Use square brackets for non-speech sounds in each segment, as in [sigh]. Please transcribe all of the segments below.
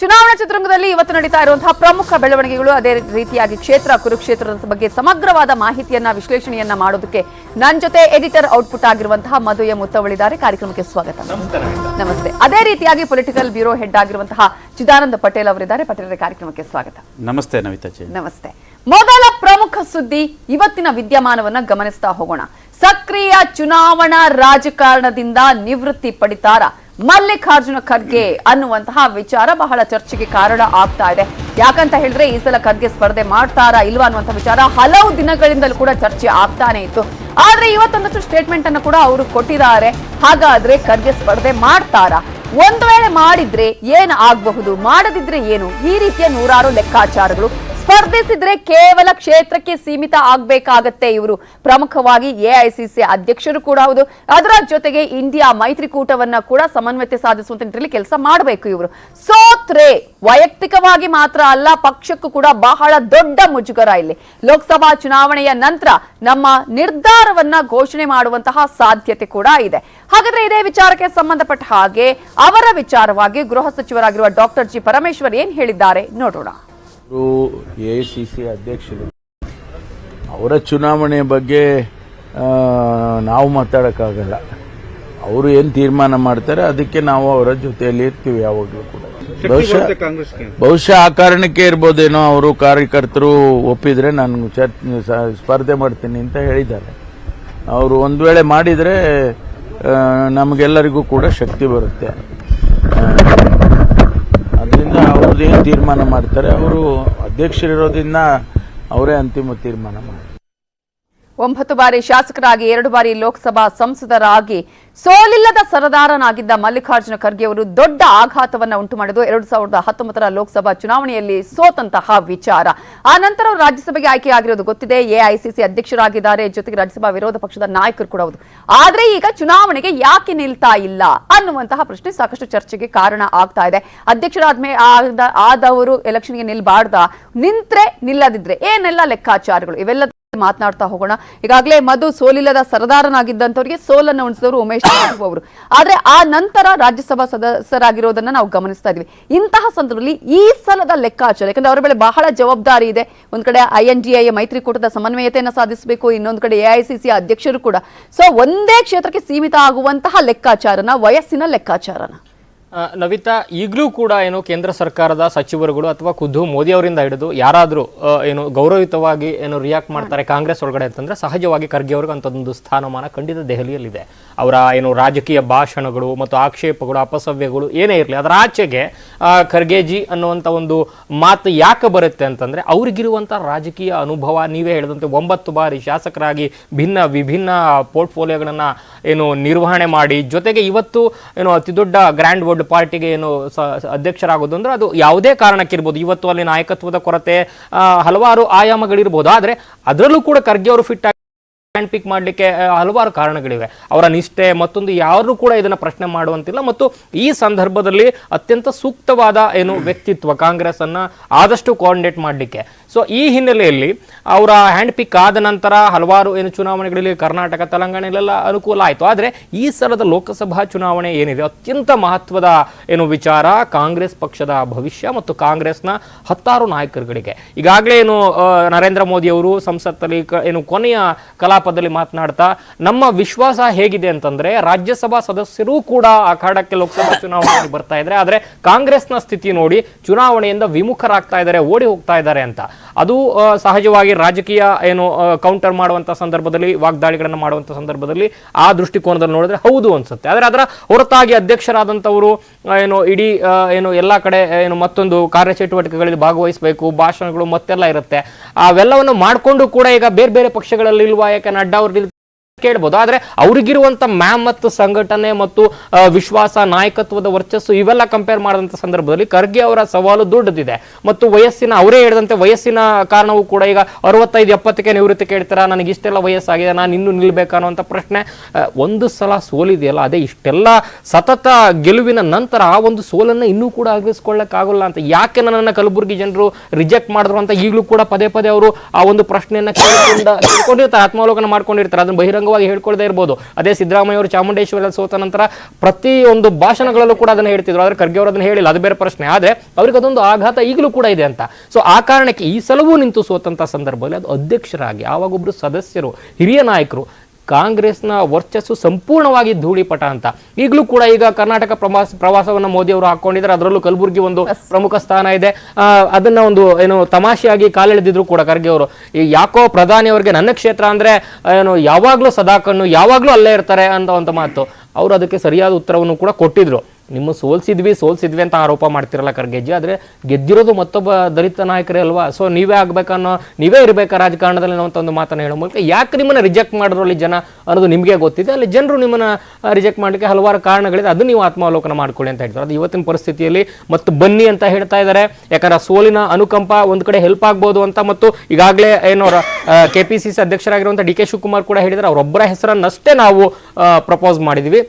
ಚುನಾವಣಾ ಚಿತ್ರರಂಗದಲ್ಲಿ ಇವತ್ತು ನಡೀತಾ ಇರುವಂತಹ ಪ್ರಮುಖ ಬೆಳವಣಿಗೆಗಳು ಅದೇ ರೀತಿಯಾಗಿ ಕ್ಷೇತ್ರ ಕುರುಕ್ಷೇತ್ರದ ಬಗ್ಗೆ ಸಮಗ್ರವಾದ ಮಾಹಿತಿಯನ್ನ ವಿಶ್ಲೇಷಣೆಯನ್ನ ಮಾಡೋದಕ್ಕೆ ನನ್ನ ಜೊತೆ ಎಡಿಟರ್ ಔಟ್ಪುಟ್ ಆಗಿರುವಂತಹ ಮಧು ಎಂ ಮುತ್ತವಳಿದ್ದಾರೆ. ಕಾರ್ಯಕ್ರಮಕ್ಕೆ ಸ್ವಾಗತ. ನಮಸ್ತೆ. ಅದೇ ರೀತಿಯಾಗಿ ಪೊಲಿಟಿಕಲ್ ಬ್ಯೂರೋ ಹೆಡ್ ಆಗಿರುವಂತಹ ಚಿದಾನಂದ ಪಟೇಲ್ ಅವರಿದ್ದಾರೆ. ಪಟೇಲರ ಕಾರ್ಯಕ್ರಮಕ್ಕೆ ಸ್ವಾಗತ. ನಮಸ್ತೆ ನವಿತಾಜಿ ನಮಸ್ತೆ. ಮೊದಲ ಪ್ರಮುಖ ಸುದ್ದಿ ಇವತ್ತಿನ ವಿದ್ಯಮಾನವನ್ನ ಗಮನಿಸ್ತಾ ಹೋಗೋಣ. ಸಕ್ರಿಯ ಚುನಾವಣಾ ರಾಜಕಾರಣದಿಂದ ನಿವೃತ್ತಿ ಪಡಿತಾರ ಮಲ್ಲಿಕಾರ್ಜುನ ಖರ್ಗೆ ಅನ್ನುವಂತಹ ವಿಚಾರ ಬಹಳ ಚರ್ಚೆಗೆ ಕಾರಣ ಆಗ್ತಾ ಇದೆ. ಯಾಕಂತ ಹೇಳಿದ್ರೆ ಈ ಸಲ ಖರ್ಗೆ ಸ್ಪರ್ಧೆ ಮಾಡ್ತಾರಾ ಇಲ್ವಾ ಅನ್ನುವಂತ ವಿಚಾರ ಹಲವು ದಿನಗಳಿಂದಲೂ ಕೂಡ ಚರ್ಚೆ ಆಗ್ತಾನೆ ಇತ್ತು. ಆದ್ರೆ ಇವತ್ತೊಂದಷ್ಟು ಸ್ಟೇಟ್ಮೆಂಟ್ ಅನ್ನು ಕೂಡ ಅವರು ಕೊಟ್ಟಿದ್ದಾರೆ. ಹಾಗಾದ್ರೆ ಖರ್ಗೆ ಸ್ಪರ್ಧೆ ಮಾಡ್ತಾರಾ? ಒಂದು ವೇಳೆ ಮಾಡಿದ್ರೆ ಏನ್ ಆಗಬಹುದು? ಮಾಡದಿದ್ರೆ ಏನು? ಈ ರೀತಿಯ ನೂರಾರು ಲೆಕ್ಕಾಚಾರಗಳು ಸ್ಪರ್ಧಿಸಿದ್ರೆ ಕೇವಲ ಕ್ಷೇತ್ರಕ್ಕೆ ಸೀಮಿತ ಆಗ್ಬೇಕಾಗತ್ತೆ ಇವರು. ಪ್ರಮುಖವಾಗಿ ಎಐಸಿಸಿ ಅಧ್ಯಕ್ಷರು ಕೂಡ ಹೌದು. ಅದರ ಜೊತೆಗೆ ಇಂಡಿಯಾ ಮೈತ್ರಿಕೂಟವನ್ನ ಕೂಡ ಸಮನ್ವಯತೆ ಸಾಧಿಸುವಂತ ನಿಟ್ಟಿನಲ್ಲಿ ಕೆಲಸ ಮಾಡಬೇಕು ಇವರು. ಸೋತ್ರೆ ವೈಯಕ್ತಿಕವಾಗಿ ಮಾತ್ರ ಅಲ್ಲ, ಪಕ್ಷಕ್ಕೂ ಕೂಡ ಬಹಳ ದೊಡ್ಡ ಮುಜುಗರ ಇಲ್ಲಿ. ಲೋಕಸಭಾ ಚುನಾವಣೆಯ ನಂತರ ನಮ್ಮ ನಿರ್ಧಾರವನ್ನ ಘೋಷಣೆ ಮಾಡುವಂತಹ ಸಾಧ್ಯತೆ ಕೂಡ ಇದೆ. ಹಾಗಾದ್ರೆ ಇದೇ ವಿಚಾರಕ್ಕೆ ಸಂಬಂಧಪಟ್ಟ ಹಾಗೆ ಅವರ ವಿಚಾರವಾಗಿ ಗೃಹ ಸಚಿವರಾಗಿರುವ ಡಾಕ್ಟರ್ ಜಿ ಪರಮೇಶ್ವರ್ ಏನ್ ಹೇಳಿದ್ದಾರೆ ನೋಡೋಣ. ಅವರು ಎ ಸಿ ಸಿ ಅಧ್ಯಕ್ಷರು. ಅವರ ಚುನಾವಣೆ ಬಗ್ಗೆ ನಾವು ಮಾತಾಡೋಕ್ಕಾಗಲ್ಲ. ಅವರು ಏನು ತೀರ್ಮಾನ ಮಾಡ್ತಾರೆ ಅದಕ್ಕೆ ನಾವು ಅವರ ಜೊತೆಯಲ್ಲಿ ಇರ್ತೀವಿ ಯಾವಾಗಲೂ ಕೂಡ. ಬಹುಶಃ ಬಹುಶಃ ಆ ಕಾರಣಕ್ಕೆ ಇರ್ಬೋದೇನೋ ಅವರು ಕಾರ್ಯಕರ್ತರು ಒಪ್ಪಿದ್ರೆ ನಾನು ಸ್ಪರ್ಧೆ ಮಾಡ್ತೀನಿ ಅಂತ ಹೇಳಿದ್ದಾರೆ. ಅವರು ಒಂದು ವೇಳೆ ಮಾಡಿದರೆ ನಮಗೆಲ್ಲರಿಗೂ ಕೂಡ ಶಕ್ತಿ ಬರುತ್ತೆ. ಅವ್ರದ್ದೇನು ತೀರ್ಮಾನ ಮಾಡ್ತಾರೆ. ಅವರು ಅಧ್ಯಕ್ಷರಿರೋದ್ರಿಂದ ಅವರೇ ಅಂತಿಮ ತೀರ್ಮಾನ ಮಾಡ್ತಾರೆ. ಒಂಬತ್ತು ಬಾರಿ ಶಾಸಕರಾಗಿ, ಎರಡು ಬಾರಿ ಲೋಕಸಭಾ ಸಂಸದರಾಗಿ ಸೋಲಿಲ್ಲದ ಸರದಾರನಾಗಿದ್ದ ಮಲ್ಲಿಕಾರ್ಜುನ ಖರ್ಗೆ ಅವರು ದೊಡ್ಡ ಆಘಾತವನ್ನು ಉಂಟು ಮಾಡಿದ್ದು ಎರಡು ಸಾವಿರದ ಹತ್ತೊಂಬತ್ತರ ಲೋಕಸಭಾ ಚುನಾವಣೆಯಲ್ಲಿ ಸೋತಂತಹ ವಿಚಾರ. ಆ ನಂತರ ಅವರು ರಾಜ್ಯಸಭೆಗೆ ಆಯ್ಕೆಯಾಗಿರೋದು ಗೊತ್ತಿದೆ. ಎಐಸಿಸಿ ಅಧ್ಯಕ್ಷರಾಗಿದ್ದಾರೆ. ಜೊತೆಗೆ ರಾಜ್ಯಸಭಾ ವಿರೋಧ ಪಕ್ಷದ ನಾಯಕರು ಕೂಡ ಹೌದು. ಆದ್ರೆ ಈಗ ಚುನಾವಣೆಗೆ ಯಾಕೆ ನಿಲ್ತಾ ಇಲ್ಲ ಅನ್ನುವಂತಹ ಪ್ರಶ್ನೆ ಸಾಕಷ್ಟು ಚರ್ಚೆಗೆ ಕಾರಣ ಆಗ್ತಾ ಇದೆ. ಅಧ್ಯಕ್ಷರಾದ್ಮೇ ಆದ ಆದವರು ಎಲೆಕ್ಷನ್ಗೆ ನಿಲ್ಬಾರ್ದ. ನಿಂತ್ರೆ ನಿಲ್ಲದಿದ್ರೆ ಏನೆಲ್ಲ ಲೆಕ್ಕಾಚಾರಗಳು? ಇವೆಲ್ಲ ಮಾತನಾಡ್ತಾ ಹೋಗೋಣ. ಈಗಾಗಲೇ ಮಧು ಸೋಲಿಲ್ಲದ ಸರದಾರನಾಗಿದ್ದಂಥವ್ರಿಗೆ ಸೋಲನ್ನು ಉಣಿಸಿದವರು ಉಮೇಶ್ ಜಾಧವ್ ಅವರು. ಆದ್ರೆ ಆ ನಂತರ ರಾಜ್ಯಸಭಾ ಸದಸ್ಯರಾಗಿರೋದನ್ನ ನಾವು ಗಮನಿಸ್ತಾ ಇದ್ದೀವಿ. ಇಂತಹ ಸಂದರ್ಭದಲ್ಲಿ ಈ ಸಲದ ಲೆಕ್ಕಾಚಾರ, ಯಾಕಂದ್ರೆ ಅವರ ಮೇಲೆ ಬಹಳ ಜವಾಬ್ದಾರಿ ಇದೆ. ಒಂದ್ ಕಡೆ ಐ ಎನ್ ಡಿ ಐ ಮೈತ್ರಿಕೂಟದ ಸಮನ್ವಯತೆಯನ್ನು ಸಾಧಿಸಬೇಕು, ಇನ್ನೊಂದು ಕಡೆ ಎಐಸಿಸಿ ಅಧ್ಯಕ್ಷರು ಕೂಡ. ಸೊ ಒಂದೇ ಕ್ಷೇತ್ರಕ್ಕೆ ಸೀಮಿತ ಆಗುವಂತಹ ಲೆಕ್ಕಾಚಾರನ, ವಯಸ್ಸಿನ ಲೆಕ್ಕಾಚಾರನ. ನವಿತಾ, ಈಗಲೂ ಕೂಡ ಏನು ಕೇಂದ್ರ ಸರ್ಕಾರದ ಸಚಿವರುಗಳು ಅಥವಾ ಖುದ್ದು ಮೋದಿ ಅವರಿಂದ ಹಿಡಿದು ಯಾರಾದರೂ ಏನು ಗೌರವಯುತವಾಗಿ ಏನು ರಿಯಾಕ್ಟ್ ಮಾಡ್ತಾರೆ ಕಾಂಗ್ರೆಸ್ ಒಳಗಡೆ ಅಂತಂದ್ರೆ ಸಹಜವಾಗಿ ಖರ್ಗೆ ಅವ್ರಿಗೆ ಅಂಥದ್ದೊಂದು ಸ್ಥಾನಮಾನ ಖಂಡಿತ ದೆಹಲಿಯಲ್ಲಿದೆ. ಅವರ ಏನು ರಾಜಕೀಯ ಭಾಷಣಗಳು ಮತ್ತು ಆಕ್ಷೇಪಗಳು, ಅಪಸವ್ಯಗಳು ಏನೇ ಇರಲಿ, ಅದರ ಆಚೆಗೆ ಖರ್ಗೆಜಿ ಅನ್ನುವಂಥ ಒಂದು ಮಾತು ಯಾಕೆ ಬರುತ್ತೆ ಅಂತಂದ್ರೆ ಅವ್ರಿಗಿರುವಂಥ ರಾಜಕೀಯ ಅನುಭವ, ನೀವೇ ಹೇಳಿದಂತೆ ಒಂಬತ್ತು ಬಾರಿ ಶಾಸಕರಾಗಿ ಭಿನ್ನ ವಿಭಿನ್ನ ಪೋರ್ಟ್ಫೋಲಿಯೋಗಳನ್ನು ಏನು ನಿರ್ವಹಣೆ ಮಾಡಿ, ಜೊತೆಗೆ ಇವತ್ತು ಏನು ಅತಿ ದೊಡ್ಡ ಗ್ರ್ಯಾಂಡ್ ವರ್ಲ್ಡ್ ಪಾರ್ಟಿಗೆ ಏನು ಅಧ್ಯಕ್ಷರಾಗೋದು ಅಂದ್ರೆ ಅದು ಯಾವುದೇ ಕಾರಣಕ್ಕಿರ್ಬೋದು. ಇವತ್ತು ಅಲ್ಲಿ ನಾಯಕತ್ವದ ಕೊರತೆ ಹಲವಾರು ಆಯಾಮಗಳಿರ್ಬೋದು. ಆದ್ರೆ ಅದರಲ್ಲೂ ಕೂಡ ಖರ್ಗೆ ಅವರು ಫಿಟ್ ಹ್ಯಾಂಡ್ ಪಿಕ್ ಮಾಡಲಿಕ್ಕೆ ಹಲವಾರು ಕಾರಣಗಳಿವೆ. ಅವರ ನಿಷ್ಠೆ ಮತ್ತೊಂದು ಯಾರು ಕೂಡ ಇದನ್ನ ಪ್ರಶ್ನೆ ಮಾಡುವಂತಿಲ್ಲ. ಮತ್ತು ಈ ಸಂದರ್ಭದಲ್ಲಿ ಅತ್ಯಂತ ಸೂಕ್ತವಾದ ಏನು ವ್ಯಕ್ತಿತ್ವ, ಕಾಂಗ್ರೆಸ್ ಅನ್ನ ಆದಷ್ಟು ಕೋಆರ್ಡಿನೇಟ್ ಮಾಡಲಿಕ್ಕೆ. ಸೊ ಈ ಹಿನ್ನೆಲೆಯಲ್ಲಿ ಅವರ ಹ್ಯಾಂಡ್ ಪಿಕ್ ಆದ ನಂತರ ಹಲವಾರು ಏನು ಚುನಾವಣೆಗಳಲ್ಲಿ ಕರ್ನಾಟಕ ತೆಲಂಗಾಣಲೆಲ್ಲ ಅನುಕೂಲ ಆಯಿತು. ಆದರೆ ಈ ಸಲದ ಲೋಕಸಭಾ ಚುನಾವಣೆ ಏನಿದೆ? ಅತ್ಯಂತ ಮಹತ್ವದ ಏನು ವಿಚಾರ? ಕಾಂಗ್ರೆಸ್ ಪಕ್ಷದ ಭವಿಷ್ಯ ಮತ್ತು ಕಾಂಗ್ರೆಸ್ನ ಹತ್ತಾರು ನಾಯಕರುಗಳಿಗೆ. ಈಗಾಗಲೇ ಏನು ನರೇಂದ್ರ ಮೋದಿ ಅವರು ಸಂಸತ್ತಲ್ಲಿ ಏನು ಕೊನೆಯ ಕಲಾಪದಲ್ಲಿ ಮಾತನಾಡ್ತಾ, ನಮ್ಮ ವಿಶ್ವಾಸ ಹೇಗಿದೆ ಅಂತಂದ್ರೆ ರಾಜ್ಯಸಭಾ ಸದಸ್ಯರು ಕೂಡ ಅಖಾಡಕ್ಕೆ ಲೋಕಸಭಾ ಚುನಾವಣೆಯಲ್ಲಿ ಬರ್ತಾ ಇದ್ದಾರೆ. ಆದ್ರೆ ಕಾಂಗ್ರೆಸ್ನ ಸ್ಥಿತಿ ನೋಡಿ ಚುನಾವಣೆಯಿಂದ ವಿಮುಖರಾಗ್ತಾ ಇದ್ದಾರೆ, ಓಡಿ ಹೋಗ್ತಾ ಇದ್ದಾರೆ ಅಂತ. ಅದು ಸಹಜವಾಗಿ ರಾಜಕೀಯ ಏನು ಕೌಂಟರ್ ಮಾಡುವಂತ ಸಂದರ್ಭದಲ್ಲಿ, ವಾಗ್ದಾಳಿಗಳನ್ನು ಮಾಡುವಂತ ಸಂದರ್ಭದಲ್ಲಿ ಆ ದೃಷ್ಟಿಕೋನದಲ್ಲಿ ನೋಡಿದ್ರೆ ಹೌದು ಅನ್ಸುತ್ತೆ. ಆದ್ರೆ ಅದರ ಹೊರತಾಗಿ ಅಧ್ಯಕ್ಷರಾದಂತವರು ಏನು, ಇಡೀ ಏನು, ಎಲ್ಲ ಕಡೆ ಏನು, ಮತ್ತೊಂದು ಕಾರ್ಯಚಟುವಟಿಕೆಗಳಲ್ಲಿ ಭಾಗವಹಿಸಬೇಕು, ಭಾಷಣಗಳು ಮತ್ತೆಲ್ಲ ಇರುತ್ತೆ. ಅವೆಲ್ಲವನ್ನು ಮಾಡಿಕೊಂಡು ಕೂಡ ಈಗ ಬೇರೆ ಬೇರೆ ಪಕ್ಷಗಳಲ್ಲಿ ಇಲ್ವಾ? ಯಾಕೆ ನಡ್ಡಾ ಅವ್ರು ಕೇಳ್ಬೋದು. ಆದರೆ ಅವ್ರಿಗಿರುವಂಥ ಮ್ಯಾಮ್ ಮತ್ತು ಸಂಘಟನೆ ಮತ್ತು ವಿಶ್ವಾಸ, ನಾಯಕತ್ವದ ವರ್ಚಸ್ಸು ಇವೆಲ್ಲ ಕಂಪೇರ್ ಮಾಡಿದಂಥ ಸಂದರ್ಭದಲ್ಲಿ ಖರ್ಗೆ ಅವರ ಸವಾಲು ದೊಡ್ಡದಿದೆ. ಮತ್ತು ವಯಸ್ಸಿನ, ಅವರೇ ಹೇಳಿದಂತೆ ವಯಸ್ಸಿನ ಕಾರಣವೂ ಕೂಡ ಈಗ ಅರವತ್ತೈದು, ಎಪ್ಪತ್ತಕ್ಕೆ ನಿವೃತ್ತಿ ಕೇಳ್ತೀರಾ? ನನಗೆ ಇಷ್ಟೆಲ್ಲ ವಯಸ್ಸಾಗಿದೆ, ನಾನು ಇನ್ನೂ ನಿಲ್ಬೇಕನ್ನುವಂಥ ಪ್ರಶ್ನೆ ಒಂದು ಸಲ ಸೋಲಿದೆಯಲ್ಲ, ಅದೇ ಇಷ್ಟೆಲ್ಲ ಸತತ ಗೆಲುವಿನ ನಂತರ ಆ ಒಂದು ಸೋಲನ್ನ ಇನ್ನೂ ಕೂಡ ಅಗಲಿಸ್ಕೊಳ್ಳಕ್ಕಾಗಲ್ಲ ಅಂತ ಯಾಕೆ ನನ್ನನ್ನು ಕಲಬುರಗಿ ಜನರು ರಿಜೆಕ್ಟ್ ಮಾಡಿದ್ರು ಅಂತ ಈಗಲೂ ಕೂಡ ಪದೇ ಪದೇ ಅವರು ಆ ಒಂದು ಪ್ರಶ್ನೆಯನ್ನು ಕೇಳಿಕೊಂಡು ಕೇಳ್ಕೊಂಡಿರ್ತಾರೆ ಆತ್ಮಾವಲೋಕನ ಮಾಡ್ಕೊಂಡಿರ್ತಾರೆ. ಅದನ್ನು ಬಹಿರಂಗ ಬಹಿರಂಗವಾಗಿ ಹೇಳ್ಕೊಳ್ಳದೇ ಇರ್ಬೋದು. ಅದೇ ಸಿದ್ದರಾಮಯ್ಯ ಅವರು ಚಾಮುಂಡೇಶ್ವರಿ ಸೋತ ನಂತರ ಪ್ರತಿ ಒಂದು ಭಾಷಣಗಳಲ್ಲೂ ಕೂಡ ಅದನ್ನ ಹೇಳ್ತಿದ್ರು. ಆದ್ರೆ ಖರ್ಗೆ ಅವರು ಅದನ್ನು ಹೇಳಿಲ್ಲ. ಅದು ಬೇರೆ ಪ್ರಶ್ನೆ. ಆದ್ರೆ ಅವ್ರಿಗೆ ಅದೊಂದು ಆಘಾತ ಈಗಲೂ ಕೂಡ ಇದೆ ಅಂತ. ಸೊ ಆ ಕಾರಣಕ್ಕೆ ಈ ಸಲವೂ ನಿಂತು ಸೋತಂತ ಸಂದರ್ಭದಲ್ಲಿ ಅದು ಅಧ್ಯಕ್ಷರಾಗಿ ಆವಾಗೊಬ್ರು ಸದಸ್ಯರು, ಹಿರಿಯ ನಾಯಕರು ಕಾಂಗ್ರೆಸ್ನ ವರ್ಚಸ್ಸು ಸಂಪೂರ್ಣವಾಗಿ ಧೂಳಿಪಟ ಅಂತ. ಈಗಲೂ ಕೂಡ ಈಗ ಕರ್ನಾಟಕ ಪ್ರವಾಸ ಪ್ರವಾಸವನ್ನು ಮೋದಿ ಅವರು ಹಾಕೊಂಡಿದ್ದಾರೆ. ಅದರಲ್ಲೂ ಕಲಬುರಗಿ ಒಂದು ಪ್ರಮುಖ ಸ್ಥಾನ ಇದೆ. ಅದನ್ನ ಒಂದು ಏನು ತಮಾಷೆಯಾಗಿ ಕಾಲೆಳೆದಿದ್ರು ಕೂಡ ಖರ್ಗೆ ಅವರು ಈ ಯಾಕೋ ಪ್ರಧಾನಿ ಅವರಿಗೆ ನನ್ನ ಕ್ಷೇತ್ರ ಅಂದ್ರೆ ಏನು ಯಾವಾಗ್ಲೂ ಸದಾ ಕಣ್ಣು ಯಾವಾಗ್ಲೂ ಅಲ್ಲೇ ಇರ್ತಾರೆ ಅಂತ ಒಂದು ಮಾತು. ಅವರು ಅದಕ್ಕೆ ಸರಿಯಾದ ಉತ್ತರವನ್ನು ಕೂಡ ಕೊಟ್ಟಿದ್ರು. ನಿಮ್ಮ ಸೋಲ್ಸಿದ್ವಿ ಸೋಲ್ಸಿದ್ವಿ ಅಂತ ಆರೋಪ ಮಾಡ್ತಿರಲ್ಲ ಖರ್ಗೆಜ್ಜಿ, ಆದರೆ ಗೆದ್ದಿರೋದು ಮತ್ತೊಬ್ಬ ದಲಿತ ನಾಯಕರೇ ಅಲ್ವಾ? ಸೊ ನೀವೇ ಆಗ್ಬೇಕನ್ನೋ, ನೀವೇ ಇರಬೇಕು ರಾಜಕಾರಣದಲ್ಲಿ ಅನ್ನೋ ಒಂದು ಮಾತನ್ನು ಹೇಳೋ ಮೂಲಕ ಯಾಕೆ ನಿಮ್ಮನ್ನು ರಿಜೆಕ್ಟ್ ಮಾಡಿದ್ರು ಅಲ್ಲಿ ಜನ ಅನ್ನೋದು ನಿಮಗೆ ಗೊತ್ತಿದೆ. ಅಲ್ಲಿ ಜನರು ನಿಮ್ಮನ್ನು ರಿಜೆಕ್ಟ್ ಮಾಡಲಿಕ್ಕೆ ಹಲವಾರು ಕಾರಣಗಳಿದೆ. ಅದು ನೀವು ಆತ್ಮಾವಲೋಕನ ಮಾಡ್ಕೊಳ್ಳಿ ಅಂತ ಹೇಳ್ತಾರೆ. ಅದು ಇವತ್ತಿನ ಪರಿಸ್ಥಿತಿಯಲ್ಲಿ ಮತ್ತು ಬನ್ನಿ ಅಂತ ಹೇಳ್ತಾ ಇದ್ದಾರೆ. ಯಾಕಂದ್ರೆ ಸೋಲಿನ ಅನುಕಂಪ ಒಂದು ಕಡೆ ಹೆಲ್ಪ್ ಆಗ್ಬೋದು ಅಂತ ಮತ್ತು ಈಗಾಗಲೇ ಏನೋ ಕೆ ಪಿ ಸಿ ಸಿ ಅಧ್ಯಕ್ಷರಾಗಿರುವಂಥ ಡಿ ಕೆ ಶಿವಕುಮಾರ್ ಕೂಡ ಹೇಳಿದ್ದಾರೆ. ಅವರೊಬ್ಬರ ಹೆಸರನ್ನಷ್ಟೇ ನಾವು ಪ್ರಪೋಸ್ ಮಾಡಿದ್ವಿ.